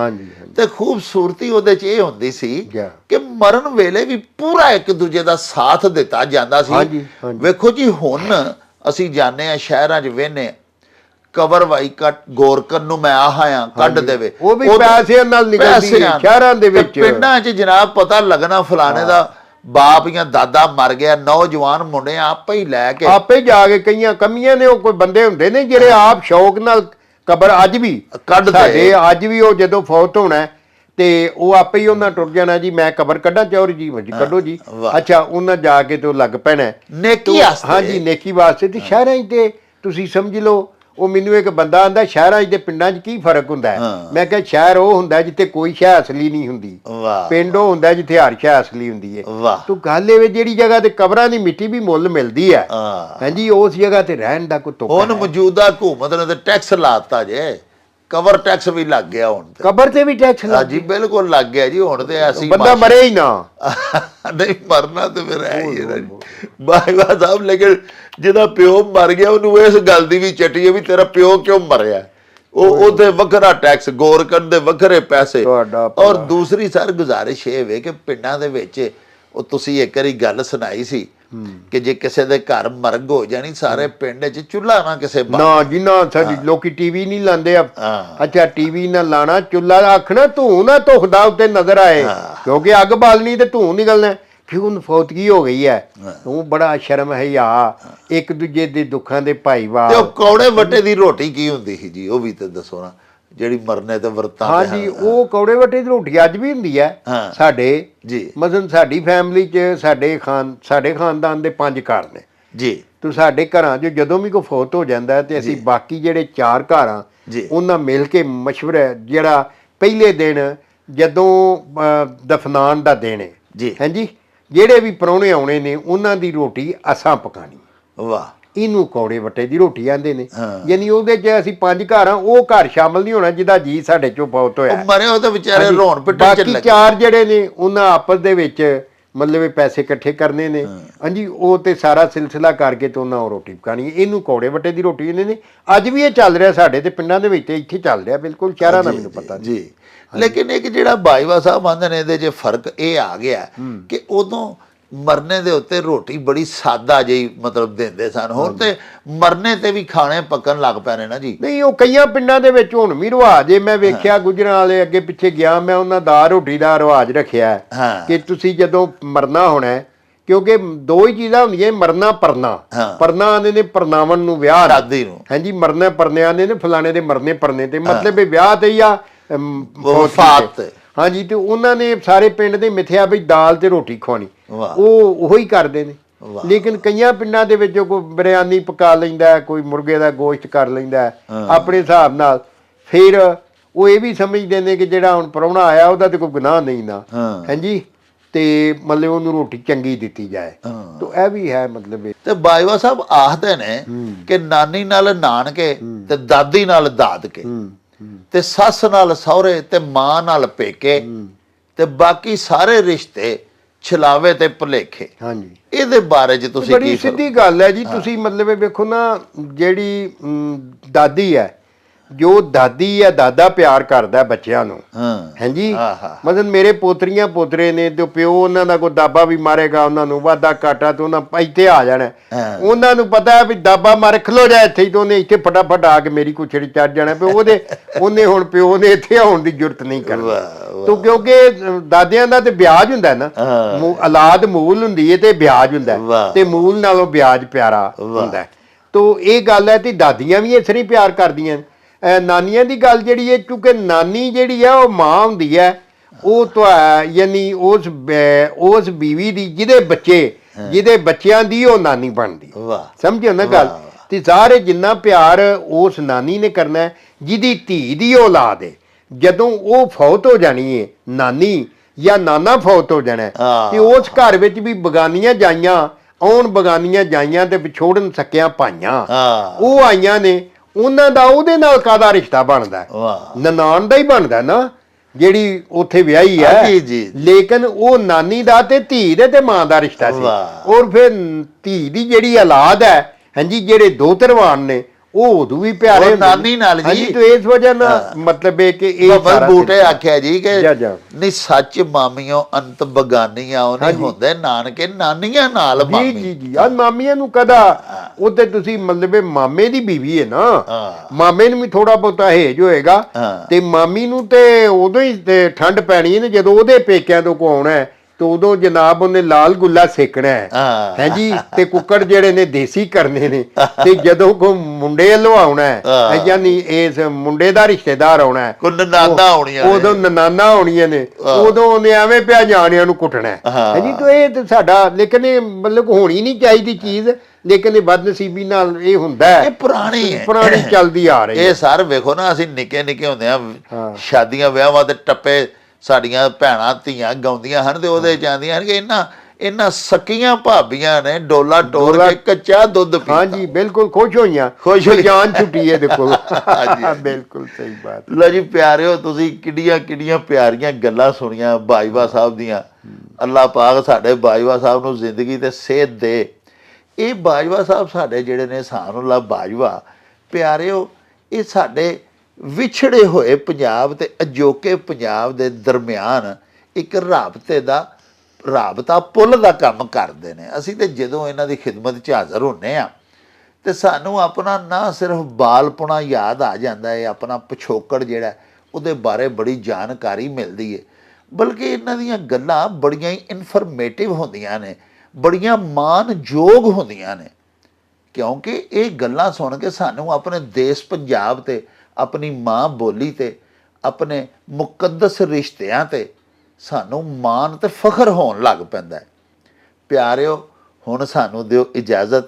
Speaker 2: ਤੇ ਖੂਬਸੂਰਤੀ ਉਹਦੇ ਚ ਇਹ ਹੁੰਦੀ ਸੀ? ਕਿ ਮਰਨ ਵੇਲੇ ਵੀ ਪੂਰਾ ਇੱਕ ਦੂਜੇ ਦਾ ਸਾਥ ਦਿੱਤਾ ਜਾਂਦਾ ਸੀ। ਵੇਖੋ ਜੀ ਹੁਣ ਅਸੀਂ ਜਾਣੇ ਆ ਸ਼ਹਿਰਾਂ 'ਚ ਵੇਨੇ ਕਬਰ ਵਾਈ ਕੱਟ ਗੋਰਕਨ ਨੂੰ ਮੈਂ ਆਹਾਂ ਕੱਢ
Speaker 1: ਹਾਂਜੀ।
Speaker 2: ਦੇਵੇ
Speaker 1: ਉਹ ਵੀ ਪੈਸਿਆਂ ਨਾਲ ਨਿਕਲਦੀ ਹੈ, ਸ਼ਹਿਰਾਂ ਦੇ ਵਿੱਚ।
Speaker 2: ਪਿੰਡਾਂ 'ਚ ਜਨਾਬ ਪਤਾ ਲੱਗਣਾ ਫਲਾਣੇ ਦਾ ਬਾਪ ਜਾਂ ਦਾਦਾ ਮਰ ਗਿਆ ਨੌਜਵਾਨ ਮੁੰਡੇ ਆਪੇ ਹੀ ਲੈ ਕੇ
Speaker 1: ਆਪੇ ਜਾ ਕੇ ਕਈਆਂ ਕਮੀਆਂ ਨੇ ਉਹ ਕੋਈ ਬੰਦੇ ਹੁੰਦੇ ਨੇ ਜਿਹੜੇ ਆਪ ਸ਼ੌਕ ਨਾਲ ਕਬਰ ਅੱਜ ਵੀ
Speaker 2: ਕੱਢਦੇ।
Speaker 1: ਸਾਡੇ ਅੱਜ ਵੀ ਉਹ ਜਦੋਂ ਫੌਤ ਹੋਣਾ ਹੈ, ਤੇ ਉਹ ਆਪੇ ਹੀ ਉਹਨਾਂ ਟੁੱਟ ਜਾਣਾ ਜੀ ਮੈਂ ਕਬਰ ਕੱਢਾਂ ਚੌਰ ਜੀ ਜੀ ਕੱਢੋ ਜੀ। ਅੱਛਾ ਉਹਨਾਂ ਜਾ ਕੇ ਤੇ ਉਹ ਲੱਗ ਪੈਣਾ ਹੈ।
Speaker 2: ਨੇਕੀ ਵਾਸਤੇ।
Speaker 1: ਹਾਂਜੀ ਨੇਕੀ ਵਾਸਤੇ ਤੇ ਸ਼ਹਿਰਾਂ 'ਚ ਤੇ ਤੁਸੀਂ ਸਮਝ ਲਓ ਉਹ ਮੈਨੂੰ ਇੱਕ ਬੰਦਾ ਆਂਦਾ ਸ਼ਹਿਰਾਂ 'ਚ ਤੇ ਪਿੰਡਾਂ 'ਚ ਕੀ ਫ਼ਰਕ ਹੁੰਦਾ ਹੈ?
Speaker 2: ਹਾਂ।
Speaker 1: ਮੈਂ ਕਿਹਾ ਸ਼ਹਿਰ ਉਹ ਹੁੰਦਾ ਜਿੱਥੇ ਕੋਈ ਸ਼ੈ ਅਸਲੀ ਨਹੀਂ ਹੁੰਦੀ।
Speaker 2: ਵਾਹ।
Speaker 1: ਪਿੰਡ ਉਹ ਹੁੰਦਾ ਜਿੱਥੇ ਹਰ ਸ਼ੈ ਅਸਲੀ ਹੁੰਦੀ ਹੈ।
Speaker 2: ਵਾਹ।
Speaker 1: ਤੂੰ ਗੱਲ ਇਹ ਵੇ ਜਿਹੜੀ ਜਗ੍ਹਾ ਤੇ ਕਬਰਾਂ ਦੀ ਮਿੱਟੀ ਵੀ ਮੁੱਲ ਮਿਲਦੀ ਹੈ।
Speaker 2: ਹਾਂ।
Speaker 1: ਹਾਂਜੀ ਉਸ ਜਗ੍ਹਾ ਤੇ ਰਹਿਣ ਦਾ ਕੋਈ ਤੁਕ
Speaker 2: ਹੁਣ ਮੌਜੂਦਾ ਹਕੂਮਤ ਨੇ ਤੇ ਟੈਕਸ ਲਾਤਾ ਜੇ। ਕਵਰ ਟੈਕਸ ਵੀ ਲੱਗ ਗਿਆ ਹੁਣ ਤੇ।
Speaker 1: ਕਬਰ ਤੇ ਵੀ ਟੈਕਸ ਲੱਗ
Speaker 2: ਹਾਂਜੀ ਬਿਲਕੁਲ ਲੱਗ ਗਿਆ ਜੀ ਹੁਣ ਤੇ ਅਸੀਂ
Speaker 1: ਬੰਦਾ ਮਰੇ ਹੀ ਨਾ।
Speaker 2: ਨਹੀਂ ਮਰਨਾ ਤੇ ਫਿਰ ਹੈ ਹੀ ਹੈ ਬਾਈਵਾ ਸਾਹਿਬ ਲੇਕਿਨ ਜਿਹਦਾ ਪਿਓ ਮਰ ਗਿਆ ਉਹਨੂੰ ਇਸ ਗੱਲ ਦੀ ਵੀ ਚਟੀ ਹੈ ਵੀ ਤੇਰਾ ਪਿਓ ਕਿਉਂ ਮਰਿਆ? ਉਹ ਉਹਦੇ ਵੱਖਰਾ ਟੈਕਸ ਗੋਰਕਨ ਦੇ ਵੱਖਰੇ ਪੈਸੇ।
Speaker 1: ਤੁਹਾਡਾ
Speaker 2: ਔਰ ਦੂਸਰੀ ਸਰ ਗੁਜ਼ਾਰਿਸ਼ ਇਹ ਵੇ ਕਿ ਪਿੰਡਾਂ ਦੇ ਵਿੱਚ ਉਹ ਤੁਸੀਂ ਇੱਕ ਵਾਰੀ ਗੱਲ ਸੁਣਾਈ ਸੀ ਕਿ ਜੇ ਕਿਸੇ ਦੇ ਘਰ ਮਰਗ ਹੋ ਜਾਣੀ ਸਾਰੇ ਪਿੰਡ 'ਚ ਚੁੱਲ੍ਹਾ ਨਾ ਕਿਸੇ
Speaker 1: ਨਾ ਜੀ ਨਾ ਸਾਡੀ ਲੋਕੀ ਟੀਵੀ ਨਹੀਂ ਲਾਉਂਦੇ ਆ। ਅੱਛਾ ਟੀਵੀ ਨਾ ਲਾਣਾ ਚੁੱਲਾ ਆਖਣਾ ਧੂੰ ਨਾ ਧੁਖਦਾ ਉੱਤੇ ਨਜ਼ਰ ਆਏ। ਕਿਉਂਕਿ ਅੱਗ ਬਾਲਣੀ ਤੇ ਧੂੰ ਨਿਕਲਣਾ। ਉਹਨੂੰ ਫੌਤਗੀ ਹੋ ਗਈ ਹੈ। ਉਹ ਬੜਾ ਸ਼ਰਮ ਹੈ ਯਾ ਇੱਕ ਦੂਜੇ ਦੇ ਦੁੱਖਾਂ ਦੇ
Speaker 2: ਤੇ
Speaker 1: ਭਾਈਵਾਲ
Speaker 2: ਉਹ ਕੌੜੇ ਵੱਟੇ ਦੀ ਰੋਟੀ ਕੀ ਹੁੰਦੀ ਸੀ ਜੀ? ਉਹ ਵੀ ਤੇ ਦੱਸੋ ਨਾ। ਜਿਹੜੀ ਮਰਨੇ ਤੇ ਵਰਤਾਂ
Speaker 1: ਹਾਂਜੀ ਉਹ ਕੌੜੇ ਵੱਟੇ ਦੀ ਰੋਟੀ ਅੱਜ ਵੀ ਹੁੰਦੀ ਹੈ। ਸਾਡੇ
Speaker 2: ਜੀ।
Speaker 1: ਮਸਲਨ ਸਾਡੀ ਫੈਮਿਲੀ 'ਚ ਸਾਡੇ ਖਾਨ ਸਾਡੇ ਖਾਨਦਾਨ ਦੇ ਪੰਜ ਘਰ ਨੇ।
Speaker 2: ਜੀ।
Speaker 1: ਤੋ ਸਾਡੇ ਘਰਾਂ 'ਚ ਜਦੋਂ ਵੀ ਕੋਈ ਫੌਤ ਹੋ ਜਾਂਦਾ ਤੇ ਅਸੀਂ ਬਾਕੀ ਜਿਹੜੇ ਚਾਰ ਘਰ
Speaker 2: ਜੀ।
Speaker 1: ਉਹਨਾਂ ਮਿਲ ਕੇ ਮਸ਼ਵਰਾ ਜਿਹੜਾ ਪਹਿਲੇ ਦਿਨ ਜਦੋਂ ਦਫਨਾਨ ਦਾ ਦਿਨ ਹੈ।
Speaker 2: ਜੀ।
Speaker 1: ਹਾਂਜੀ ਜਿਹੜੇ ਵੀ ਪਰੌਣੇ ਆਉਣੇ ਨੇ ਉਹਨਾਂ ਦੀ ਰੋਟੀ ਅਸਾਂ ਪਕਾਣੀ।
Speaker 2: ਵਾਹ।
Speaker 1: ਇਹਨੂੰ ਕੌੜੇ ਵੱਟੇ ਦੀ ਰੋਟੀ ਆਂਦੇ ਨੇ। ਯਾਨੀ ਉਹਦੇ 'ਚ ਅਸੀਂ ਪੰਜ ਘਰ ਆ ਉਹ ਘਰ ਸ਼ਾਮਲ ਨਹੀਂ ਹੋਣਾ ਜਿਹਦਾ ਜੀ ਸਾਡੇ 'ਚੋਂ ਫੌਤ ਹੋਇਆ।
Speaker 2: ਉਹ ਮਰੇ ਉਹ ਤਾਂ ਵਿਚਾਰੇ। ਰੋਣ ਪਿੱਟਣ ਚ
Speaker 1: ਬਾਕੀ ਚਾਰ ਜਿਹੜੇ ਨੇ ਉਹਨਾਂ ਆਪਸ ਦੇ ਵਿੱਚ ਮਤਲਬ ਇਹ ਪੈਸੇ ਇਕੱਠੇ ਕਰਨੇ ਨੇ। ਹਾਂਜੀ ਉਹ ਤੇ ਸਾਰਾ ਸਿਲਸਿਲਾ ਕਰਕੇ ਤੇ ਉਹਨਾਂ ਉਹ ਰੋਟੀ ਪਕਾਣੀ ਇਹਨੂੰ ਕੌੜੇ ਵੱਟੇ ਦੀ ਰੋਟੀ ਕਹਿੰਦੇ ਨੇ। ਅੱਜ ਵੀ ਇਹ ਚੱਲ ਰਿਹਾ ਸਾਡੇ ਤੇ ਪਿੰਡਾਂ ਦੇ ਵਿੱਚ ਤੇ ਇੱਥੇ ਚੱਲ ਰਿਹਾ ਬਿਲਕੁਲ ਸ਼ਹਿਰਾਂ ਦਾ ਮੈਨੂੰ ਪਤਾ
Speaker 2: ਜੀ ਲੇਕਿਨ ਇੱਕ ਜਿਹੜਾ ਬਾਈਵਾ ਸਾਹਿਬ ਆਂਦੇ ਨੇ ਇਹਦੇ 'ਚ ਫ਼ਰਕ ਇਹ ਆ ਗਿਆ ਕਿ ਉਦੋਂ ਮਰਨੇ ਦੇ ਉੱਤੇ ਰੋਟੀ ਬੜੀ ਸਾਦਾ ਜਿਹੀ ਮਤਲਬ ਦਿੰਦੇ ਸਨ। ਹੁਣ ਤੇ ਮਰਨੇ ਤੇ ਵੀ ਖਾਣੇ ਪੱਕਣ ਲੱਗ ਪਏ ਨੇ ਨਾ ਜੀ।
Speaker 1: ਨਹੀਂ ਉਹ ਕਈਆਂ ਪਿੰਡਾਂ ਦੇ ਵਿੱਚ ਹੁਣ ਵੀ ਰਿਵਾਜ ਹੈ ਮੈਂ ਵੇਖਿਆ ਗੁਜਰਾਂ ਵਾਲੇ ਅੱਗੇ ਪਿੱਛੇ ਗਿਆ ਮੈਂ ਉਹਨਾਂ ਦਾ ਰੋਟੀ ਦਾ ਰਿਵਾਜ ਰੱਖਿਆ। ਹੈ।
Speaker 2: ਹਾਂ।
Speaker 1: ਕਿ ਤੁਸੀਂ ਜਦੋਂ ਮਰਨਾ ਹੋਣਾ ਹੈ ਕਿਉਂਕਿ ਦੋ ਹੀ ਚੀਜ਼ਾਂ ਹੁੰਦੀਆਂ ਮਰਨਾ ਪਰਨਾ।
Speaker 2: ਹਾਂ।
Speaker 1: ਪਰਨਾ ਆਂਦੇ ਨੇ ਪਰਨਾਵਨ ਨੂੰ ਵਿਆਹ ਨੂੰ।
Speaker 2: ਸ਼ਾਦੀ ਨੂੰ।
Speaker 1: ਹਾਂਜੀ ਮਰਨੇ ਪਰਨਿਆਂ ਦੇ ਨੇ ਫਲਾਣੇ ਦੇ ਮਰਨੇ ਪਰਨੇ ਤੇ। ਮਤਲਬ ਇਹ ਵਿਆਹ ਤੇ ਜਾਂ ਅਮ, ਫੌਤ
Speaker 2: ਵਫਾਤ ਤੇ।
Speaker 1: ਹਾਂਜੀ ਤੇ ਉਹਨਾਂ ਨੇ ਸਾਰੇ ਪਿੰਡ ਦੇ ਮਿੱਥਿਆ ਵੀ ਦਾਲ ਤੇ ਰੋਟੀ ਖਵਾਣੀ। ਉਹ ਉਹੀ ਕਰਦੇ ਨੇ। ਲੇਕਿਨ ਕਈਆਂ ਪਿੰਡਾਂ ਦੇ ਵਿੱਚ ਕੋਈ ਬਿਰਿਆਨੀ ਪਕਾ ਲੈਂਦਾ ਹੈ, ਕੋਈ ਮੁਰਗੇ ਦਾ ਗੋਸ਼ਤ ਕਰ ਲੈਂਦਾ ਹੈ, ਆਪਣੇ ਹਿਸਾਬ ਨਾਲ। ਫਿਰ ਉਹ ਇਹ ਵੀ ਸਮਝਦੇ ਨੇ ਕਿ ਜਿਹੜਾ ਹੁਣ ਪ੍ਰਾਹੁਣਾ ਆਇਆ ਉਹਦਾ ਤੇ ਕੋਈ ਗੁਨਾਹ ਨਹੀਂ ਨਾ।
Speaker 2: ਹਾਂ।
Speaker 1: ਹਾਂਜੀ? ਤੇ ਮਤਲਬ ਉਹਨੂੰ ਰੋਟੀ ਚੰਗੀ ਦਿੱਤੀ ਜਾਏ।
Speaker 2: ਹਾਂ।
Speaker 1: ਤਾਂ ਇਹ ਵੀ ਹੈ ਮਤਲਬ
Speaker 2: ਤੇ ਬਾਈਵਾ ਸਾਹਿਬ ਆਖਦੇ ਨੇ ਕਿ ਨਾਨੀ ਨਾਲ ਨਾਨਕੇ ਤੇ ਦਾਦੀ ਨਾਲ ਦਾਦਕੇ। ਤੇ ਸੱਸ ਨਾਲ ਸਹੁਰੇ ਤੇ ਮਾਂ ਨਾਲ ਪੇਕੇ ਤੇ ਬਾਕੀ ਸਾਰੇ ਰਿਸ਼ਤੇ ਛਲਾਵੇ ਤੇ ਭੁਲੇਖੇ।
Speaker 1: ਹਾਂਜੀ।
Speaker 2: ਇਹਦੇ ਬਾਰੇ ਚ ਤੁਸੀਂ ਕੀ?
Speaker 1: ਸਿੱਧੀ ਗੱਲ ਹੈ ਜੀ ਤੁਸੀਂ ਮਤਲਬ ਇਹ ਵੇਖੋ ਨਾ ਜਿਹੜੀ ਦਾਦੀ ਹੈ ਜੋ ਦਾਦੀ ਜਾਂ ਦਾਦਾ ਪਿਆਰ ਕਰਦਾ ਬੱਚਿਆਂ ਨੂੰ
Speaker 2: ਹਾਂ
Speaker 1: ਹਾਂਜੀ। ਮਤਲਬ ਮੇਰੇ ਪੋਤਰੀਆਂ ਪੋਤਰੇ ਨੇ ਤੇ ਪਿਓ ਉਹਨਾਂ ਦਾ ਕੋਈ ਦਾਬਾ ਵੀ ਮਾਰੇਗਾ ਉਹਨਾਂ ਨੂੰ ਵਾਦਾ ਕਾਟਾ ਤੇ ਉਹਨਾਂ ਇੱਥੇ ਆ ਜਾਣਾ। ਉਹਨਾਂ ਨੂੰ ਪਤਾ ਹੈ ਵੀ ਦਾਬਾ ਮਾਰ ਖਲੋ ਜਾ ਇੱਥੇ ਤੇ ਉਹਨੇ ਇੱਥੇ ਫਟਾਫਟ ਆ ਕੇ ਮੇਰੀ ਕੁਛੜੀ ਚੜ ਜਾਣਾ ਵੀ ਉਹਦੇ ਉਹਨੇ ਹੁਣ ਪਿਓ ਨੇ ਇੱਥੇ ਆਉਣ ਦੀ ਜ਼ਰੂਰਤ ਨਹੀਂ ਕਰਨੀ ਤੋ ਕਿਉਂਕਿ ਦਾਦਿਆਂ ਦਾ ਤੇ ਵਿਆਜ ਹੁੰਦਾ ਨਾ ਔਲਾਦ ਮੂਲ ਹੁੰਦੀ ਹੈ ਤੇ ਵਿਆਜ ਹੁੰਦਾ। ਤੇ ਮੂਲ ਨਾਲੋਂ ਵਿਆਜ ਪਿਆਰਾ। ਹੁੰਦਾ। ਤੋ ਇਹ ਗੱਲ ਹੈ ਤੇ ਦਾਦੀਆਂ ਵੀ ਇਸ ਹੀ ਪਿਆਰ ਕਰਦੀਆਂ ਨੇ। ਨਾਨੀਆਂ ਦੀ ਗੱਲ ਜਿਹੜੀ ਹੈ ਕਿਉਂਕਿ ਨਾਨੀ ਜਿਹੜੀ ਹੈ ਉਹ ਮਾਂ ਹੁੰਦੀ ਹੈ। ਉਹ ਤਾਂ ਯਾਨੀ ਉਸ ਉਸ ਬੀਵੀ ਦੀ ਜਿਹਦੇ ਬੱਚੇ ਜਿਹਦੇ ਬੱਚਿਆਂ ਦੀ ਉਹ ਨਾਨੀ ਬਣਦੀ।
Speaker 2: ਵਾਹ।
Speaker 1: ਸਮਝਿਓ ਨਾ ਗੱਲ? ਤੇ ਸਾਰੇ ਜਿੰਨਾ ਪਿਆਰ ਉਸ ਨਾਨੀ ਨੇ ਕਰਨਾ ਜਿਹਦੀ ਧੀ ਦੀ ਔਲਾਦ ਹੈ ਜਦੋਂ ਉਹ ਫੌਤ ਹੋ ਜਾਣੀ ਹੈ ਨਾਨੀ ਜਾਂ ਨਾਨਾ ਫੌਤ ਹੋ ਜਾਣਾ। ਤੇ ਉਸ ਘਰ ਵਿੱਚ ਵੀ ਬਗਾਨੀਆਂ ਜਾਈਆਂ ਆਉਣ ਬਗਾਨੀਆਂ ਜਾਈਆਂ ਤੇ ਵਿਛੋੜਨ ਸਕਿਆ ਪਾਈਆਂ ਉਹ ਆਈਆਂ ਨੇ ਉਹਨਾਂ ਦਾ ਉਹਦੇ ਨਾਲ ਕਾਦਾ ਰਿਸ਼ਤਾ ਬਣਦਾ ਹੈ?
Speaker 2: ਵਾਹ
Speaker 1: ਨਨਾਣ ਦਾ ਹੀ ਬਣਦਾ ਨਾ ਜਿਹੜੀ ਉੱਥੇ ਵਿਆਹੀ ਹੈ
Speaker 2: ਜੀ, ਜੀ।
Speaker 1: ਲੇਕਿਨ ਉਹ ਨਾਨੀ ਦਾ ਤੇ ਧੀ ਦੇ ਤੇ ਮਾਂ ਦਾ ਰਿਸ਼ਤਾ ਸੀ
Speaker 2: ਵਾਹ।
Speaker 1: ਔਰ ਫਿਰ ਧੀ ਦੀ ਜਿਹੜੀ ਔਲਾਦ ਹੈ ਹਾਂਜੀ ਜਿਹੜੇ ਦੋ ਧਰਵਾਨ ਨੇ ਉਹ ਉਦੋਂ ਵੀ ਪਿਆਰੇ
Speaker 2: ਉਹ
Speaker 1: ਹੁੰਦੇ ਨੇ।
Speaker 2: ਨਾਨੀ ਨਾਲ ਜੀ।
Speaker 1: ਹਾਂਜੀ ਤੇ ਇਸ ਵਜ੍ਹਾ ਨਾਲ ਮਤਲਬ ਹੈ ਕਿ ਇਹ ਸਾਰਾ
Speaker 2: ਬੂਟੇ
Speaker 1: ਸਿਲਸਿਲਾ।
Speaker 2: ਆਖਿਆ ਜੀ ਕਿ
Speaker 1: ਜਾ, ਜਾ।
Speaker 2: ਨਹੀਂ ਸੱਚ ਮਾਮੀਆਂ ਅੰਤ ਬਗਾਨੀਆਂ ਉਹ ਨਹੀਂ
Speaker 1: ਹਾਂਜੀ।
Speaker 2: ਹੁੰਦੇ ਨਾਨਕੇ ਨਾਨੀਆਂ ਨਾਲ
Speaker 1: ਜੀ
Speaker 2: ਮਾਮੀ
Speaker 1: ਜੀ ਜੀ ਆ ਮਾਮੀਆਂ ਨੂੰ ਕਦਾ ਉਹ ਤੇ ਤੁਸੀਂ ਮਤਲਬ ਇਹ ਮਾਮੇ ਦੀ ਬੀਵੀ ਹੈ ਨਾ
Speaker 2: ਹਾਂ।
Speaker 1: ਮਾਮੇ ਨੂੰ ਵੀ ਥੋੜਾ ਬਹੁਤਾ ਹੇਜ ਹੋਏਗਾ
Speaker 2: ਹਾਂ।
Speaker 1: ਤੇ ਮਾਮੀ ਨੂੰ ਤੇ ਉਦੋਂ ਹੀ ਤੇ ਠੰਡ ਪੈਣੀ ਹੈ ਨਾ ਜਦੋਂ ਉਹਦੇ ਪੇਕਿਆਂ ਤੋਂ ਕੋ ਆਉਣਾ ਹੈ ਤੇ ਉਦੋਂ ਜਨਾਬ ਉਹਨੇ ਲਾਲ ਗੁੱਲਾ ਸੇਕਣਾ ਹੈ।
Speaker 2: ਹਾਂ।
Speaker 1: ਜੀ? ਤੇ ਕੁੱਕੜ ਜਿਹੜੇ ਨੇ ਦੇਸੀ ਕਰਨੇ ਨੇ। ਤੇ ਜਦੋਂ ਕੋ ਮੁੰਡੇ ਲਵਾਉਣਾ ਹੈ ਯਾਨੀ ਇਸ ਮੁੰਡੇ ਦਾ ਰਿਸ਼ਤੇਦਾਰ ਆਉਣਾ ਹੈ।
Speaker 2: ਕੋਈ ਨਨਾਨਾ ਆਉਣੀਆਂ ਨੇ।
Speaker 1: ਉਦੋਂ ਨਨਾਨਾ ਹੋਣੀਆਂ ਨੇ। ਉਦੋਂ ਉਹਨੇ ਐਵੇਂ ਪਿਆ ਜਾਣਿਆਂ ਨੂੰ ਕੁੱਟਣਾ ਹੈ। ਜੀ? ਤਾਂ ਇਹ ਸਾਡਾ ਲੇਕਿਨ ਇਹ ਮਤਲਬ ਹੋਣੀ ਨਹੀਂ ਚਾਹੀਦੀ ਚੀਜ਼। ਲੇਕਿਨ ਇਹ ਬਦਨਸੀਬੀ ਨਾਲ ਇਹ ਹੁੰਦਾ ਹੈ।
Speaker 2: ਇਹ ਪੁਰਾਣੀ ਹੈ।
Speaker 1: ਪੁਰਾਣੀ ਚੱਲਦੀ ਆ ਰਹੀ ਹੈ।
Speaker 2: ਇਹ ਸਰ ਵੇਖੋ ਨਾ ਅਸੀਂ ਨਿੱਕੇ ਨਿੱਕੇ ਹੁੰਦੇ ਆ
Speaker 1: ਹਾਂ।
Speaker 2: ਸ਼ਾਦੀਆਂ ਵਿਆਹਾਂ ਤੇ ਟੱਪੇ ਸਾਡੀਆਂ ਭੈਣਾਂ ਧੀਆਂ ਗਾਉਂਦੀਆਂ ਹਨ ਤੇ ਉਹਦੇ ਜਾਂਦੀਆਂ ਹਨ ਕਿ ਇਹਨਾਂ ਇਹਨਾਂ ਸਕੀਆਂ ਭਾਬੀਆਂ ਨੇ ਡੋਲਾ ਟੋਰ ਕੇ ਕੱਚਾ ਦੁੱਧ ਪੀਤਾ।
Speaker 1: ਹਾਂਜੀ ਬਿਲਕੁਲ ਖੁਸ਼ ਹੋਈਆਂ।
Speaker 2: ਖੁਸ਼ ਹੋਈ।
Speaker 1: ਜਾਨ ਛੁੱਟੀ ਹੈ ਦੇਖੋ
Speaker 2: ਹਾਂਜੀ।
Speaker 1: ਬਿਲਕੁਲ ਸਹੀ ਬਾਤ
Speaker 2: ਲੋ ਜੀ ਪਿਆਰਿਓ ਤੁਸੀਂ ਕਿੱਡੀਆਂ ਕਿੱਡੀਆਂ ਪਿਆਰੀਆਂ ਗੱਲਾਂ ਸੁਣੀਆਂ ਬਾਜਵਾ ਸਾਹਿਬ ਦੀਆਂ। ਅੱਲਾਹ ਪਾਕ ਸਾਡੇ ਬਾਜਵਾ ਸਾਹਿਬ ਨੂੰ ਜ਼ਿੰਦਗੀ ਤੇ ਸਿਹਤ ਦੇ। ਇਹ ਬਾਜਵਾ ਸਾਹਿਬ ਸਾਡੇ ਜਿਹੜੇ ਨੇ ਸਾਨੂੱਲਾ ਬਾਜਵਾ। ਪਿਆਰਿਓ ਇਹ ਸਾਡੇ ਵਿਛੜੇ ਹੋਏ ਪੰਜਾਬ ਤੇ ਅਜੋਕੇ ਪੰਜਾਬ ਦੇ ਦਰਮਿਆਨ ਇੱਕ ਰਾਬਤੇ ਦਾ, ਰਾਬਤਾ ਪੁੱਲ ਦਾ ਕੰਮ ਕਰਦੇ ਨੇ। ਅਸੀਂ ਤੇ ਜਦੋਂ ਇਹਨਾਂ ਦੀ ਖਿਦਮਤ 'ਚ ਹਾਜ਼ਰ ਹੁੰਨੇ ਆ, ਤੇ ਸਾਨੂੰ ਆਪਣਾ ਨਾ ਸਿਰਫ ਬਾਲਪੁਣਾ ਯਾਦ ਆ ਜਾਂਦਾ ਹੈ, ਆਪਣਾ ਪਿਛੋਕੜ ਜਿਹੜਾ ਉਹਦੇ ਬਾਰੇ ਬੜੀ ਜਾਣਕਾਰੀ ਮਿਲਦੀ ਹੈ। ਬਲਕਿ ਇਹਨਾਂ ਦੀਆਂ ਗੱਲਾਂ ਬੜੀਆਂ ਹੀ ਇਨਫੋਰਮੇਟਿਵ ਹੁੰਦੀਆਂ ਨੇ, ਬੜੀਆਂ ਮਾਨਯੋਗ ਹੁੰਦੀਆਂ ਨੇ। ਕਿਉਂਕਿ ਇਹ ਗੱਲਾਂ ਸੁਣ ਕੇ ਸਾਨੂੰ ਆਪਣੇ ਦੇਸ਼ ਪੰਜਾਬ ਤੇ ਆਪਣੀ ਮਾਂ ਬੋਲੀ ਤੇ, ਆਪਣੇ ਮੁਕੱਦਸ ਰਿਸ਼ਤਿਆਂ ਤੇ ਸਾਨੂੰ ਮਾਣ ਤੇ ਫਖਰ ਹੋਣ ਲੱਗ ਪੈਂਦਾ ਹੈ। ਪਿਆਰਿਓ, ਹੁਣ ਸਾਨੂੰ ਦਿਓ ਇਜਾਜ਼ਤ,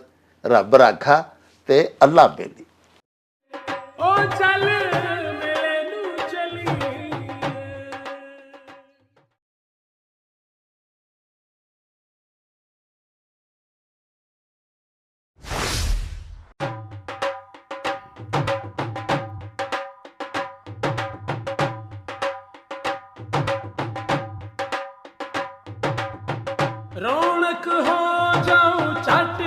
Speaker 2: ਰੱਬ ਰਾਖਾ ਤੇ ਅੱਲਾ ਬੇਲੀ।
Speaker 3: ਓ ਚੱਲ ਨਾਨਕ ਹੋ ਜਾਉ ਛੱਟ